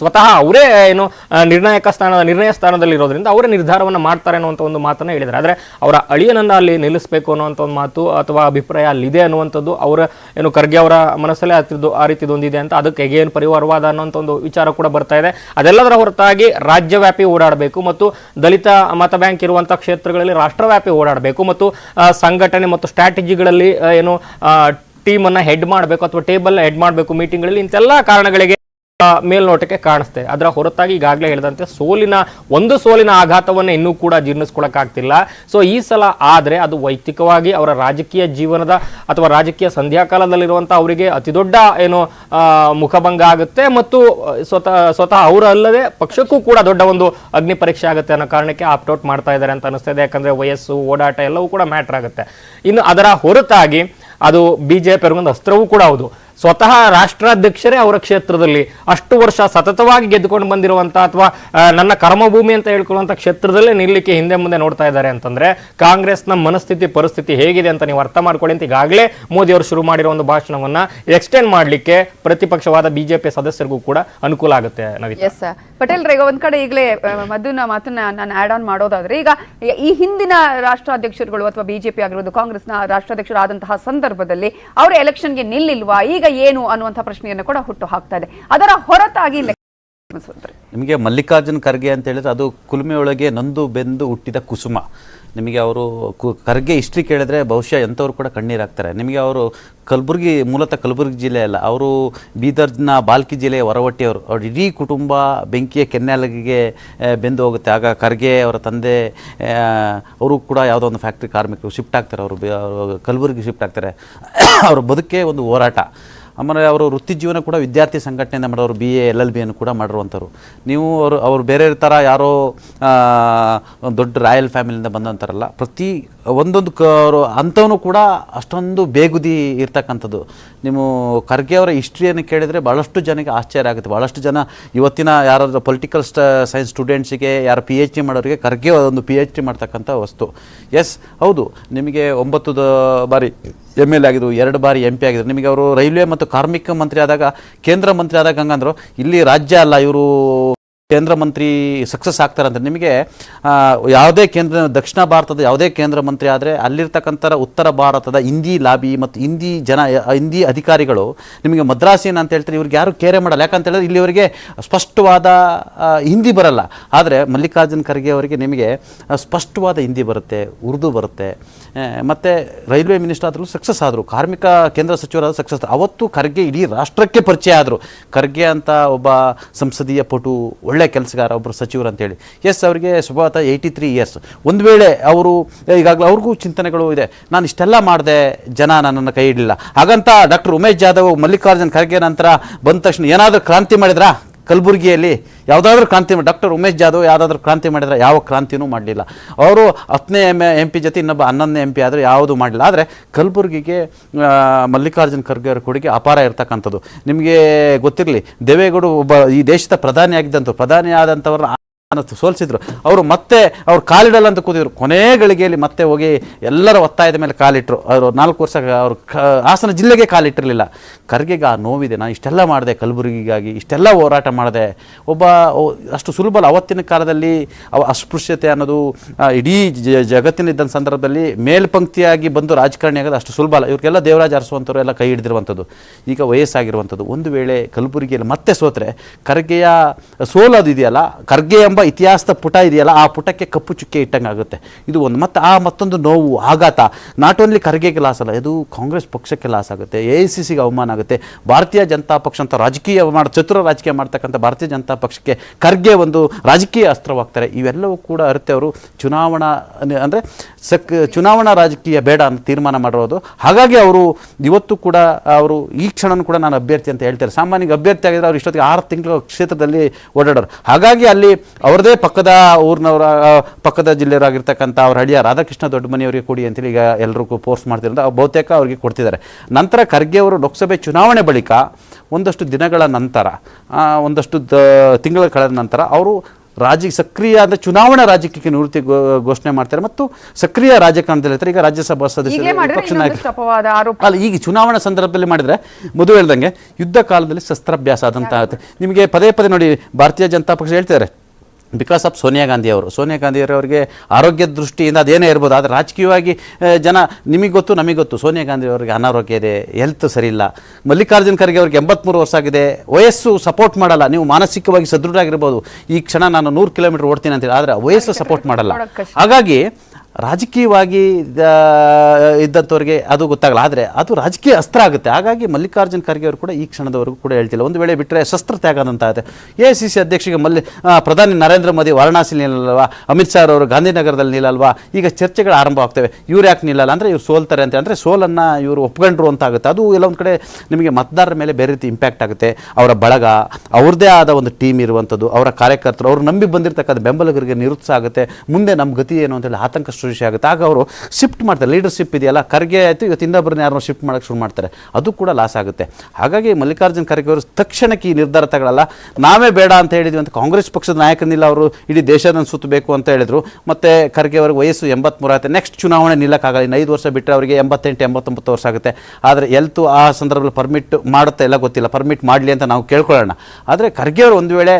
ಸ್ವತಃ ಅವರೇ ಏನು ನಿರ್ಣಾಯಕ ಸ್ಥಾನ ನಿರ್ಣಯ ಸ್ಥಾನದಲ್ಲಿ ಇರೋದ್ರಿಂದ ಅವರೇ ನಿರ್ಧಾರವನ್ನು ಮಾಡ್ತಾರೆ ಅನ್ನುವಂಥ ಒಂದು ಮಾತನ್ನ ಹೇಳಿದ್ದಾರೆ. ಆದರೆ ಅವರ ಅಳಿಯನನ್ನು ಅಲ್ಲಿ ನಿಲ್ಲಿಸಬೇಕು ಅನ್ನುವಂಥ ಒಂದು ಮಾತು ಅಥವಾ ಅಭಿಪ್ರಾಯ ಅಲ್ಲಿದೆ ಅನ್ನುವಂಥದ್ದು ಅವರ, ಏನು, ಖರ್ಗೆ ಅವರ ಮನಸ್ಸಲ್ಲೇ ಹತ್ತಿದ್ದು, ಆ ರೀತಿದೊಂದಿದೆ ಅಂತ ಅದಕ್ಕೆ ಏನು ಪರಿವಾರವಾದ ಅನ್ನೋಂಥ ಒಂದು ವಿಚಾರ ಕೂಡ ಬರ್ತಾ ಇದೆ. ಅದೆಲ್ಲದರ ಹೊರತಾಗಿ ರಾಜ್ಯವ್ಯಾಪಿ ಓಡಾಡಬೇಕು ಮತ್ತು ದಲಿತ ಮತ ಬ್ಯಾಂಕ್ ಇರುವಂಥ ಕ್ಷೇತ್ರಗಳಲ್ಲಿ ರಾಷ್ಟ್ರವ್ಯಾಪಿ ಓಡಾಡಬೇಕು ಮತ್ತು ಸಂಘಟನೆ ಮತ್ತು ಸ್ಟ್ರಾಟಜಿಗಳಲ್ಲಿ ಏನು ಟೀಮನ್ನು ಹೆಡ್ ಮಾಡಬೇಕು ಅಥವಾ ಟೇಬಲ್ ಹೆಡ್ ಮಾಡಬೇಕು ಮೀಟಿಂಗ್ಗಳಲ್ಲಿ ಇಂಥೆಲ್ಲ ಕಾರಣಗಳಿಗೆ ಮೇಲ್ನೋಟಕ್ಕೆ ಕಾಣಿಸ್ತೆ. ಅದರ ಹೊರತಾಗಿ ಈಗಾಗಲೇ ಹೇಳಿದಂತೆ ಸೋಲಿನ, ಒಂದು ಸೋಲಿನ ಆಘಾತವನ್ನು ಇನ್ನೂ ಕೂಡ ಜೀರ್ಣಿಸ್ಕೊಳಕ್ಕಾಗ್ತಿಲ್ಲ ಸೊ ಈ ಸಲ ಆದರೆ ಅದು ವೈಯಕ್ತಿಕವಾಗಿ ಅವರ ರಾಜಕೀಯ ಜೀವನದ ಅಥವಾ ರಾಜಕೀಯ ಸಂಧ್ಯಾಕಾಲದಲ್ಲಿರುವಂಥ ಅವರಿಗೆ ಅತಿದೊಡ್ಡ ಏನು ಮುಖಭಂಗ ಆಗುತ್ತೆ ಮತ್ತು ಸ್ವತಃ ಸ್ವತಃ ಅವರು ಅಲ್ಲದೆ ಪಕ್ಷಕ್ಕೂ ಕೂಡ ದೊಡ್ಡ ಒಂದು ಅಗ್ನಿ ಪರೀಕ್ಷೆ ಆಗುತ್ತೆ ಅನ್ನೋ ಕಾರಣಕ್ಕೆ ಆಪ್ಟೌಟ್ ಮಾಡ್ತಾ ಇದ್ದಾರೆ ಅಂತ ಅನಿಸ್ತಾ ಯಾಕಂದರೆ ವಯಸ್ಸು, ಓಡಾಟ ಎಲ್ಲವೂ ಕೂಡ ಮ್ಯಾಟ್ರ್ ಆಗುತ್ತೆ. ಇನ್ನು ಅದರ ಹೊರತಾಗಿ ಅದು ಬಿಜೆಪಿ ಅವ್ರಿಗೊಂದು ಅಸ್ತ್ರವೂ ಕೂಡ ಹೌದು. ಸ್ವತಃ ರಾಷ್ಟ್ರಾಧ್ಯಕ್ಷರೇ ಅವರ ಕ್ಷೇತ್ರದಲ್ಲಿ ಅಷ್ಟು ವರ್ಷ ಸತತವಾಗಿ ಗೆದ್ದುಕೊಂಡು ಬಂದಿರುವಂತ ಅಥವಾ ನನ್ನ ಕರ್ಮಭೂಮಿ ಅಂತ ಹೇಳ್ಕೊಳ್ಳುವಂತ ಕ್ಷೇತ್ರದಲ್ಲೇ ನಿಲ್ಲಕ್ಕೆ ಹಿಂದೆ ಮುಂದೆ ನೋಡ್ತಾ ಇದ್ದಾರೆ ಅಂತಂದ್ರೆ ಕಾಂಗ್ರೆಸ್ನ ಮನಸ್ಥಿತಿ, ಪರಿಸ್ಥಿತಿ ಹೇಗಿದೆ ಅಂತ ನೀವು ಅರ್ಥ ಮಾಡ್ಕೊಳ್ಳಿ ಅಂತ ಈಗಾಗಲೇ ಮೋದಿ ಅವರು ಶುರು ಮಾಡಿರೋ ಒಂದು ಭಾಷಣವನ್ನ ಎಕ್ಸ್ಟೆಂಡ್ ಮಾಡಲಿಕ್ಕೆ ಪ್ರತಿಪಕ್ಷವಾದ ಬಿಜೆಪಿ ಸದಸ್ಯರಿಗೂ ಕೂಡ ಅನುಕೂಲ ಆಗುತ್ತೆ ಪಟೇಲ್ ರೇಗ ಒಂದ್ ಕಡೆ ಈಗಲೇ ಮಧುನ ಮಾತನ್ನ ನಾನು ಆಡ್ ಆನ್ ಮಾಡೋದಾದ್ರೆ, ಈಗ ಈ ಹಿಂದಿನ ರಾಷ್ಟ್ರಾಧ್ಯಕ್ಷರುಗಳು ಅಥವಾ ಬಿಜೆಪಿ ಆಗಿರೋದು ಕಾಂಗ್ರೆಸ್ನ ರಾಷ್ಟ್ರಾಧ್ಯಕ್ಷರಾದಂತಹ ಸಂದರ್ಭದಲ್ಲಿ ಅವರ ಎಲೆಕ್ಷನ್ಗೆ ನಿಲ್ಲಿಲ್ವಾ? ಈಗ ಏನು ಅನ್ನುವಂಥ ಪ್ರಶ್ನೆಯನ್ನು ಕೂಡ ಹುಟ್ಟು ಹಾಕ್ತಾ ಇದೆ. ಅದರ ಹೊರತಾಗಿ. ನಿಮಗೆ ಮಲ್ಲಿಕಾರ್ಜುನ್ ಖರ್ಗೆ ಅಂತ ಹೇಳಿದ್ರೆ ಅದು ಕುಲುಮೆಯೊಳಗೆ ನಂದು ಬೆಂದು ಹುಟ್ಟಿದ ಕುಸುಮ. ನಿಮಗೆ ಅವರು ಕು ಖರ್ಗೆ ಹಿಸ್ಟ್ರಿ ಕೇಳಿದ್ರೆ ಬಹುಶಃ ಎಂಥವ್ರು ಕೂಡ ಕಣ್ಣೀರಾಗ್ತಾರೆ ನಿಮಗೆ ಅವರು ಕಲಬುರಗಿ, ಮೂಲತಃ ಕಲಬುರಗಿ ಜಿಲ್ಲೆ ಅಲ್ಲ, ಅವರು ಬೀದರ್ನ ಬಾಲ್ಕಿ ಜಿಲ್ಲೆಯ ಹೊರವಟ್ಟಿಯವರು. ಅವ್ರ ಇಡೀ ಕುಟುಂಬ ಬೆಂಕಿಯ ಕೆನ್ನೆಲಗಿಗೆ ಬೆಂದು ಹೋಗುತ್ತೆ. ಆಗ ಖರ್ಗೆ ಅವರ ತಂದೆ ಅವರು ಕೂಡ ಯಾವುದೋ ಒಂದು ಫ್ಯಾಕ್ಟ್ರಿ ಕಾರ್ಮಿಕರು ಶಿಫ್ಟ್ ಆಗ್ತಾರೆ. ಅವರು ಕಲಬುರಗಿ ಶಿಫ್ಟ್ ಆಗ್ತಾರೆ. [coughs] ಅವ್ರ ಬದುಕೇ ಒಂದು ಹೋರಾಟ. ಆಮೇಲೆ ಅವರು ವೃತ್ತಿ ಜೀವನ ಕೂಡ ವಿದ್ಯಾರ್ಥಿ ಸಂಘಟನೆಯಿಂದ ಮಾಡೋರು ಬಿ ಎ ಎಲ್ ಎಲ್ ಬಿಯನ್ನು ಕೂಡ ಮಾಡಿರುವಂಥವ್ರು. ನೀವು ಅವರು ಅವರು ಬೇರೆ ಥರ ಯಾರೋ ದೊಡ್ಡ ರಾಯಲ್ ಫ್ಯಾಮಿಲಿಯಿಂದ ಬಂದಂತಾರಲ್ಲ ಪ್ರತಿ ಒಂದೊಂದು ಕ ಅಂಥವನು ಕೂಡ ಅಷ್ಟೊಂದು ಬೇಗುದಿ ಇರ್ತಕ್ಕಂಥದ್ದು. ನೀವು ಖರ್ಗೆ ಅವರ ಹಿಸ್ಟ್ರಿಯನ್ನು ಕೇಳಿದರೆ ಭಾಳಷ್ಟು ಜನಕ್ಕೆ ಆಶ್ಚರ್ಯ ಆಗುತ್ತೆ. ಭಾಳಷ್ಟು ಜನ ಇವತ್ತಿನ ಯಾರಾದರೂ ಪೊಲಿಟಿಕಲ್ ಸ್ಟ ಸೈನ್ಸ್ ಸ್ಟೂಡೆಂಟ್ಸಿಗೆ ಯಾರು ಪಿ ಎಚ್ ಡಿ ಮಾಡೋರಿಗೆ ಖರ್ಗೆ ಒಂದು ಪಿ ಎಚ್ ಡಿ ಮಾಡ್ತಕ್ಕಂಥ ವಸ್ತು. ಎಸ್ ಹೌದು. ನಿಮಗೆ ಒಂಬತ್ತು ಬಾರಿ ಎಂ ಎಲ್ ಆಗಿದ್ರು ಎರಡು ಬಾರಿ ಎಂ ಪಿ ಆಗಿದ್ರು ನಿಮಗೆ ಅವರು ರೈಲ್ವೆ ಮತ್ತು ಕಾರ್ಮಿಕ ಮಂತ್ರಿ ಆದಾಗ, ಕೇಂದ್ರ ಮಂತ್ರಿ ಆದಾಗ ಹಂಗಂದ್ರು, ಇಲ್ಲಿ ರಾಜ್ಯ ಅಲ್ಲ, ಇವರು ಕೇಂದ್ರ ಮಂತ್ರಿ ಸಕ್ಸಸ್ ಆಗ್ತಾರಂತೆ ನಿಮಗೆ ಯಾವುದೇ ಕೇಂದ್ರ, ದಕ್ಷಿಣ ಭಾರತದ ಯಾವುದೇ ಕೇಂದ್ರ ಮಂತ್ರಿ ಆದರೆ ಅಲ್ಲಿರ್ತಕ್ಕಂಥ ಉತ್ತರ ಭಾರತದ ಹಿಂದಿ ಲಾಬಿ ಮತ್ತು ಹಿಂದಿ ಜನ, ಹಿಂದಿ ಅಧಿಕಾರಿಗಳು ನಿಮಗೆ ಮದ್ರಾಸಿನ ಅಂತ ಹೇಳ್ತಾರೆ, ಇವ್ರಿಗೆ ಯಾರು ಕೇರೆ ಮಾಡಲ್ಲ. ಯಾಕಂತ ಹೇಳಿದ್ರೆ ಇಲ್ಲಿವರಿಗೆ ಸ್ಪಷ್ಟವಾದ ಹಿಂದಿ ಬರಲ್ಲ. ಆದರೆ ಮಲ್ಲಿಕಾರ್ಜುನ್ ಖರ್ಗೆ ಅವರಿಗೆ ನಿಮಗೆ ಸ್ಪಷ್ಟವಾದ ಹಿಂದಿ ಬರುತ್ತೆ, ಉರ್ದು ಬರುತ್ತೆ. ಮತ್ತು ರೈಲ್ವೆ ಮಿನಿಸ್ಟರ್ ಆದರೂ ಸಕ್ಸಸ್ ಆದರು, ಕಾರ್ಮಿಕ ಕೇಂದ್ರ ಸಚಿವರಾದ ಸಕ್ಸಸ್ ಅವತ್ತು ಖರ್ಗೆ ಇಡೀ ರಾಷ್ಟ್ರಕ್ಕೆ ಪರಿಚಯ ಆದರು. ಖರ್ಗೆ ಅಂತ ಒಬ್ಬ ಸಂಸದೀಯ ಪಟು ಒಳ್ಳೆ ಕೆಲಸಗಾರ ಒಬ್ಬರು ಸಚಿವರು ಅಂತೇಳಿ. ಎಸ್ ಅವರಿಗೆ ಸುಭಾತ ಏಯ್ಟಿ ತ್ರೀ ಇಯರ್ಸ್ ಒಂದು ವೇಳೆ ಅವರು ಈಗಾಗಲೇ ಅವ್ರಿಗೂ ಚಿಂತನೆಗಳು ಇದೆ. ನಾನು ಇಷ್ಟೆಲ್ಲ ಮಾಡಿದೆ, ಜನ ನನ್ನನ್ನು ಕೈ ಹಿಡಲಿಲ್ಲ. ಹಾಗಂತ ಡಾಕ್ಟರ್ ಉಮೇಶ್ ಜಾಧವ್, ಮಲ್ಲಿಕಾರ್ಜುನ್ ಖರ್ಗೆ ನಂತರ ಬಂದ ತಕ್ಷಣ ಏನಾದರೂ ಕ್ರಾಂತಿ ಮಾಡಿದ್ರಾ? ಕಲಬುರಗಿಯಲ್ಲಿ ಯಾವುದಾದ್ರೂ ಕ್ರಾಂತಿ ಡಾಕ್ಟರ್ ಉಮೇಶ್ ಜಾಧವ್ ಯಾವುದಾದ್ರೂ ಕ್ರಾಂತಿ ಮಾಡಿದರೆ ಯಾವ ಕ್ರಾಂತಿನೂ ಮಾಡಲಿಲ್ಲ. ಅವರು ಹತ್ತನೇ ಎಂ ಎಂ ಪಿ ಜೊತೆ ಇನ್ನೊಬ್ಬ ಹನ್ನೊಂದನೇ ಎಂ ಪಿ ಆದರೂ ಯಾವುದು ಮಾಡಲಿಲ್ಲ. ಆದರೆ ಕಲಬುರಗಿಗೆ ಮಲ್ಲಿಕಾರ್ಜುನ ಖರ್ಗೆ ಅವರ ಕೊಡುಗೆ ಅಪಾರ ಇರತಕ್ಕಂಥದ್ದು. ನಿಮಗೆ ಗೊತ್ತಿರಲಿ, ದೇವೇಗೌಡ ಒಬ್ಬ ಈ ದೇಶದ ಪ್ರಧಾನಿಯಾಗಿದ್ದಂಥ ಪ್ರಧಾನಿ ಆದಂಥವ್ರನ್ನ ಸೋಲಿಸಿದ್ರು. ಅವರು ಮತ್ತೆ ಅವ್ರು ಕಾಲಿಡಲ್ಲ ಅಂತ ಕೂತಿದ್ರು. ಕೊನೆ ಗಳಿಗೆಯಲ್ಲಿ ಮತ್ತೆ ಹೋಗಿ ಎಲ್ಲರ ಒತ್ತಾಯದ ಮೇಲೆ ಕಾಲಿಟ್ಟರು ಅವರು ನಾಲ್ಕು ವರ್ಷ ಅವರು ಹಾಸನ ಜಿಲ್ಲೆಗೆ ಕಾಲಿಟ್ಟಿರಲಿಲ್ಲ. ಖರ್ಗೆಗೆ ಆ ನೋವಿದೆ ನಾನು ಇಷ್ಟೆಲ್ಲ ಮಾಡಿದೆ, ಕಲಬುರಗಿಗಾಗಿ ಇಷ್ಟೆಲ್ಲ ಹೋರಾಟ ಮಾಡಿದೆ. ಒಬ್ಬ ಅಷ್ಟು ಸುಲಭ ಅವತ್ತಿನ ಕಾಲದಲ್ಲಿ ಅವ ಅಸ್ಪೃಶ್ಯತೆ ಅನ್ನೋದು ಇಡೀ ಜಗತ್ತಿನಿದ್ದ ಸಂದರ್ಭದಲ್ಲಿ ಮೇಲ್ಪಂಕ್ತಿಯಾಗಿ ಬಂದು ರಾಜಕಾರಣಿ ಆಗೋದು ಅಷ್ಟು ಸುಲಭ ಅಲ್ಲ. ಇವ್ರಿಗೆಲ್ಲ ದೇವರಾಜ ಅರಸುವಂಥವ್ರು ಎಲ್ಲ ಕೈ ಹಿಡಿದಿರುವಂಥದ್ದು. ಈಗ ವಯಸ್ಸಾಗಿರುವಂಥದ್ದು. ಒಂದು ವೇಳೆ ಕಲಬುರಗಿಯಲ್ಲಿ ಮತ್ತೆ ಸೋತ್ರೆ, ಖರ್ಗೆಯ ಸೋಲೋದು ಇದೆಯಲ್ಲ, ಖರ್ಗೆ ಎಂಬ ಇತಿಹಾಸದ ಪುಟ ಇದೆಯಲ್ಲ, ಆ ಪುಟಕ್ಕೆ ಕಪ್ಪು ಚುಕ್ಕೆ ಇಟ್ಟಂಗೆ ಆಗುತ್ತೆ ಇದು ಒಂದು. ಮತ್ತೆ ಆ ಮತ್ತೊಂದು ನೋವು, ಆಘಾತ. ನಾಟ್ ಓನ್ಲಿ ಖರ್ಗೆಗೆ ಲಾಸ್ ಅಲ್ಲ, ಇದು ಕಾಂಗ್ರೆಸ್ ಪಕ್ಷಕ್ಕೆ ಲಾಸ್ ಆಗುತ್ತೆ. ಎ ಐ ಸಿ ಸಿಗೆ ಅವಮಾನ ಆಗುತ್ತೆ. ಭಾರತೀಯ ಜನತಾ ಪಕ್ಷ ಅಂತ ರಾಜಕೀಯ ಮಾಡ, ಚತುರ ರಾಜಕೀಯ ಮಾಡ್ತಕ್ಕಂಥ ಭಾರತೀಯ ಜನತಾ ಪಕ್ಷಕ್ಕೆ ಖರ್ಗೆ ಒಂದು ರಾಜಕೀಯ ಅಸ್ತ್ರವಾಗ್ತಾರೆ. ಇವೆಲ್ಲವೂ ಕೂಡ ಅರಿತೆ ಅವರು ಚುನಾವಣಾ, ಅಂದರೆ ಸಕ್, ಚುನಾವಣಾ ರಾಜಕೀಯ ಬೇಡ ಅಂತ ತೀರ್ಮಾನ ಮಾಡಿರೋದು. ಹಾಗಾಗಿ ಅವರು ಇವತ್ತು ಕೂಡ ಅವರು ಈ ಕ್ಷಣನೂ ಕೂಡ ನಾನು ಅಭ್ಯರ್ಥಿ ಅಂತ ಹೇಳ್ತಾರೆ ಸಾಮಾನ್ಯ ಅಭ್ಯರ್ಥಿ ಆಗಿದ್ರೆ ಅವ್ರು ಇಷ್ಟೊತ್ತಿಗೆ ಆರು ತಿಂಗಳು ಕ್ಷೇತ್ರದಲ್ಲಿ ಓಡಾಡೋರು. ಹಾಗಾಗಿ ಅಲ್ಲಿ ಅವ್ರದೇ ಪಕ್ಕದ ಊರಿನವರ ಪಕ್ಕದ ಜಿಲ್ಲೆಯವರಾಗಿರ್ತಕ್ಕಂಥ ಅವ್ರ ಹಳ್ಳಿಯ ರಾಧಾಕೃಷ್ಣ ದೊಡ್ಡಮನಿಯವರಿಗೆ ಕೊಡಿ ಅಂತೇಳಿ ಈಗ ಎಲ್ಲರಿಗೂ ಫೋರ್ಸ್ ಮಾಡ್ತಿರೋದು. ಬಹುತೇಕ ಅವರಿಗೆ ಕೊಡ್ತಿದ್ದಾರೆ. ನಂತರ ಖರ್ಗೆ ಅವರು ಲೋಕಸಭೆ ಚುನಾವಣೆ ಬಳಿಕ ಒಂದಷ್ಟು ದಿನಗಳ ನಂತರ ಒಂದಷ್ಟು ದ- ತಿಂಗಳ ಕಳೆದ ನಂತರ ಅವರು ರಾಜ ಸಕ್ರಿಯ ಅಂದರೆ ಚುನಾವಣಾ ರಾಜಕೀಯಕ್ಕೆ ನಿವೃತ್ತಿ ಘೋಷಣೆ ಮಾಡ್ತಾರೆ ಮತ್ತು ಸಕ್ರಿಯ ರಾಜಕಾರಣದಲ್ಲಿ ಇರ್ತಾರೆ ಈಗ ರಾಜ್ಯಸಭಾ ಸದಸ್ಯರು ಆರೋಪ. ಅಲ್ಲ ಈಗ ಚುನಾವಣಾ ಸಂದರ್ಭದಲ್ಲಿ ಮಾಡಿದ್ರೆ ಮದುವೆ ಹೇಳ್ದಂಗೆ ಯುದ್ಧ ಕಾಲದಲ್ಲಿ ಶಸ್ತ್ರಾಭ್ಯಾಸ ಆದಂತ ಆಗುತ್ತೆ. ನಿಮಗೆ ಪದೇ ಪದೇ ನೋಡಿ ಭಾರತೀಯ ಜನತಾ ಪಕ್ಷ ಹೇಳ್ತಿದ್ದಾರೆ ಬಿಕಾಸ್ ಆಫ್ ಸೋನಿಯಾ ಗಾಂಧಿ ಅವರು. ಸೋನಿಯಾ ಗಾಂಧಿ ಅವರಿಗೆ ಆರೋಗ್ಯದ ದೃಷ್ಟಿಯಿಂದ ಅದೇನೇ ಇರ್ಬೋದು ಆದರೆ ರಾಜಕೀಯವಾಗಿ ಜನ ನಿಮಗೆ ಗೊತ್ತು ನಮಗೆ ಗೊತ್ತು. ಸೋನಿಯಾ ಗಾಂಧಿ ಅವರಿಗೆ ಅನಾರೋಗ್ಯ ಇದೆ ಹೆಲ್ತ್ ಸರಿಯಿಲ್ಲ. ಇಲ್ಲ ಮಲ್ಲಿಕಾರ್ಜುನ್ ಖರ್ಗೆ ಅವರಿಗೆ ಎಂಬತ್ಮೂರು ವರ್ಷ ಆಗಿದೆ. ವಯಸ್ಸು ಸಪೋರ್ಟ್ ಮಾಡಲ್ಲ. ನೀವು ಮಾನಸಿಕವಾಗಿ ಸದೃಢ ಆಗಿರ್ಬೋದು ಈ ಕ್ಷಣ ನಾನು ನೂರು ಕಿಲೋಮೀಟರ್ ಓಡ್ತೀನಿ ಅಂತೇಳಿ ಆದರೆ ವಯಸ್ಸು ಸಪೋರ್ಟ್ ಮಾಡಲ್ಲ. ಹಾಗಾಗಿ ರಾಜಕೀಯವಾಗಿ ಇದ್ದಂಥವ್ರಿಗೆ ಅದು ಗೊತ್ತಾಗಲ್ಲ. ಆದರೆ ಅದು ರಾಜಕೀಯ ಅಸ್ತ್ರ ಆಗುತ್ತೆ. ಹಾಗಾಗಿ ಮಲ್ಲಿಕಾರ್ಜುನ್ ಖರ್ಗೆ ಅವರು ಕೂಡ ಈ ಕ್ಷಣದವರೆಗೂ ಕೂಡ ಹೇಳ್ತಿಲ್ಲ. ಒಂದು ವೇಳೆ ಬಿಟ್ಟರೆ ಶಸ್ತ್ರ ತ್ಯಾಗ ಆಗುತ್ತೆ ಎ ಸಿ ಸಿ ಅಧ್ಯಕ್ಷರಿಗೆ ಮಲ್ಲಿ ಪ್ರಧಾನಿ ನರೇಂದ್ರ ಮೋದಿ ವಾರಣಾಸಿ ನಿಲ್ಲಲ್ವಾ? ಅಮಿತ್ ಶಾ ಅವರು ಗಾಂಧಿನಗರದಲ್ಲಿ ನಿಲ್ಲಲ್ವಾ? ಈಗ ಚರ್ಚೆಗಳು ಆರಂಭ ಆಗ್ತವೆ. ಇವ್ರು ಯಾಕೆ ನಿಲ್ಲಲ್ಲ? ಅಂದರೆ ಇವ್ರು ಸೋಲ್ತಾರೆ ಅಂತ. ಅಂದರೆ ಸೋಲನ್ನು ಇವರು ಒಪ್ಕೊಂಡ್ರು ಅಂತ ಆಗುತ್ತೆ ಅದು ಎಲ್ಲ ಒಂದು ಕಡೆ ನಿಮಗೆ ಮತದಾರರ ಮೇಲೆ ಬೇರೆ ರೀತಿ ಇಂಪ್ಯಾಕ್ಟ್ ಆಗುತ್ತೆ. ಅವರ ಬಳಗ, ಅವ್ರದ್ದೇ ಆದ ಒಂದು ಟೀಮ್ ಇರುವಂಥದ್ದು, ಅವರ ಕಾರ್ಯಕರ್ತರು, ಅವರು ನಂಬಿ ಬಂದಿರತಕ್ಕಂಥ ಬೆಂಬಲಿಗರಿಗೆ ನಿರುತ್ಸಾಹ ಆಗುತ್ತೆ. ಮುಂದೆ ನಮ್ಮ ಗತಿ ಏನು ಅಂತೇಳಿ ಆತಂಕ ಸೃಷ್ಟಿ ಆಗುತ್ತೆ. ಆಗ ಅವರು ಶಿಫ್ಟ್ ಮಾಡ್ತಾರೆ. ಲೀಡರ್ಶಿಪ್ ಇದೆಯಲ್ಲ? ಖರ್ಗೆ ಆಯಿತು, ಇವತ್ತು ಇನ್ನೊಬ್ಬರನ್ನ ಯಾರನ್ನೋ ಶಿಫ್ಟ್ ಮಾಡೋಕ್ಕೆ ಶುರು ಮಾಡ್ತಾರೆ. ಅದು ಕೂಡ ಲಾಸ್ ಆಗುತ್ತೆ. ಹಾಗಾಗಿ ಮಲ್ಲಿಕಾರ್ಜುನ್ ಖರ್ಗೆ ಅವರು ತಕ್ಷಣಕ್ಕೆ ಈ ನಿರ್ಧಾರ ತಗೊಳ್ಳಲ್ಲ ನಾವೇ ಬೇಡ ಅಂತ ಹೇಳಿದ್ವಿ ಅಂತ ಕಾಂಗ್ರೆಸ್ ಪಕ್ಷದ ನಾಯಕನಿಲ್ಲ ಅವರು. ಇಡೀ ದೇಶದ ಸುತ್ತಬೇಕು ಅಂತ ಹೇಳಿದರು. ಮತ್ತು ಖರ್ಗೆ ಅವ್ರಿಗೆ ವಯಸ್ಸು ಎಂಬತ್ತ್ಮೂರು ಆಗುತ್ತೆ ನೆಕ್ಸ್ಟ್ ಚುನಾವಣೆ ನಿಲ್ಲಕ್ಕಾಗಲ್ಲ. ಇನ್ನು ಐದು ವರ್ಷ ಬಿಟ್ಟರೆ ಅವರಿಗೆ ಎಂಬತ್ತೆಂಟು, ಎಂಬತ್ತೊಂಬತ್ತು ವರ್ಷ ಆಗುತ್ತೆ. ಆದರೆ ಎಲ್ತು ಆ ಸಂದರ್ಭದಲ್ಲಿ ಪರ್ಮಿಟ್ ಮಾಡುತ್ತೆ ಎಲ್ಲ ಗೊತ್ತಿಲ್ಲ. ಪರ್ಮಿಟ್ ಮಾಡಲಿ ಅಂತ ನಾವು ಕೇಳ್ಕೊಳ್ಳೋಣ. ಆದರೆ ಖರ್ಗೆ ಅವರು ಒಂದು ವೇಳೆ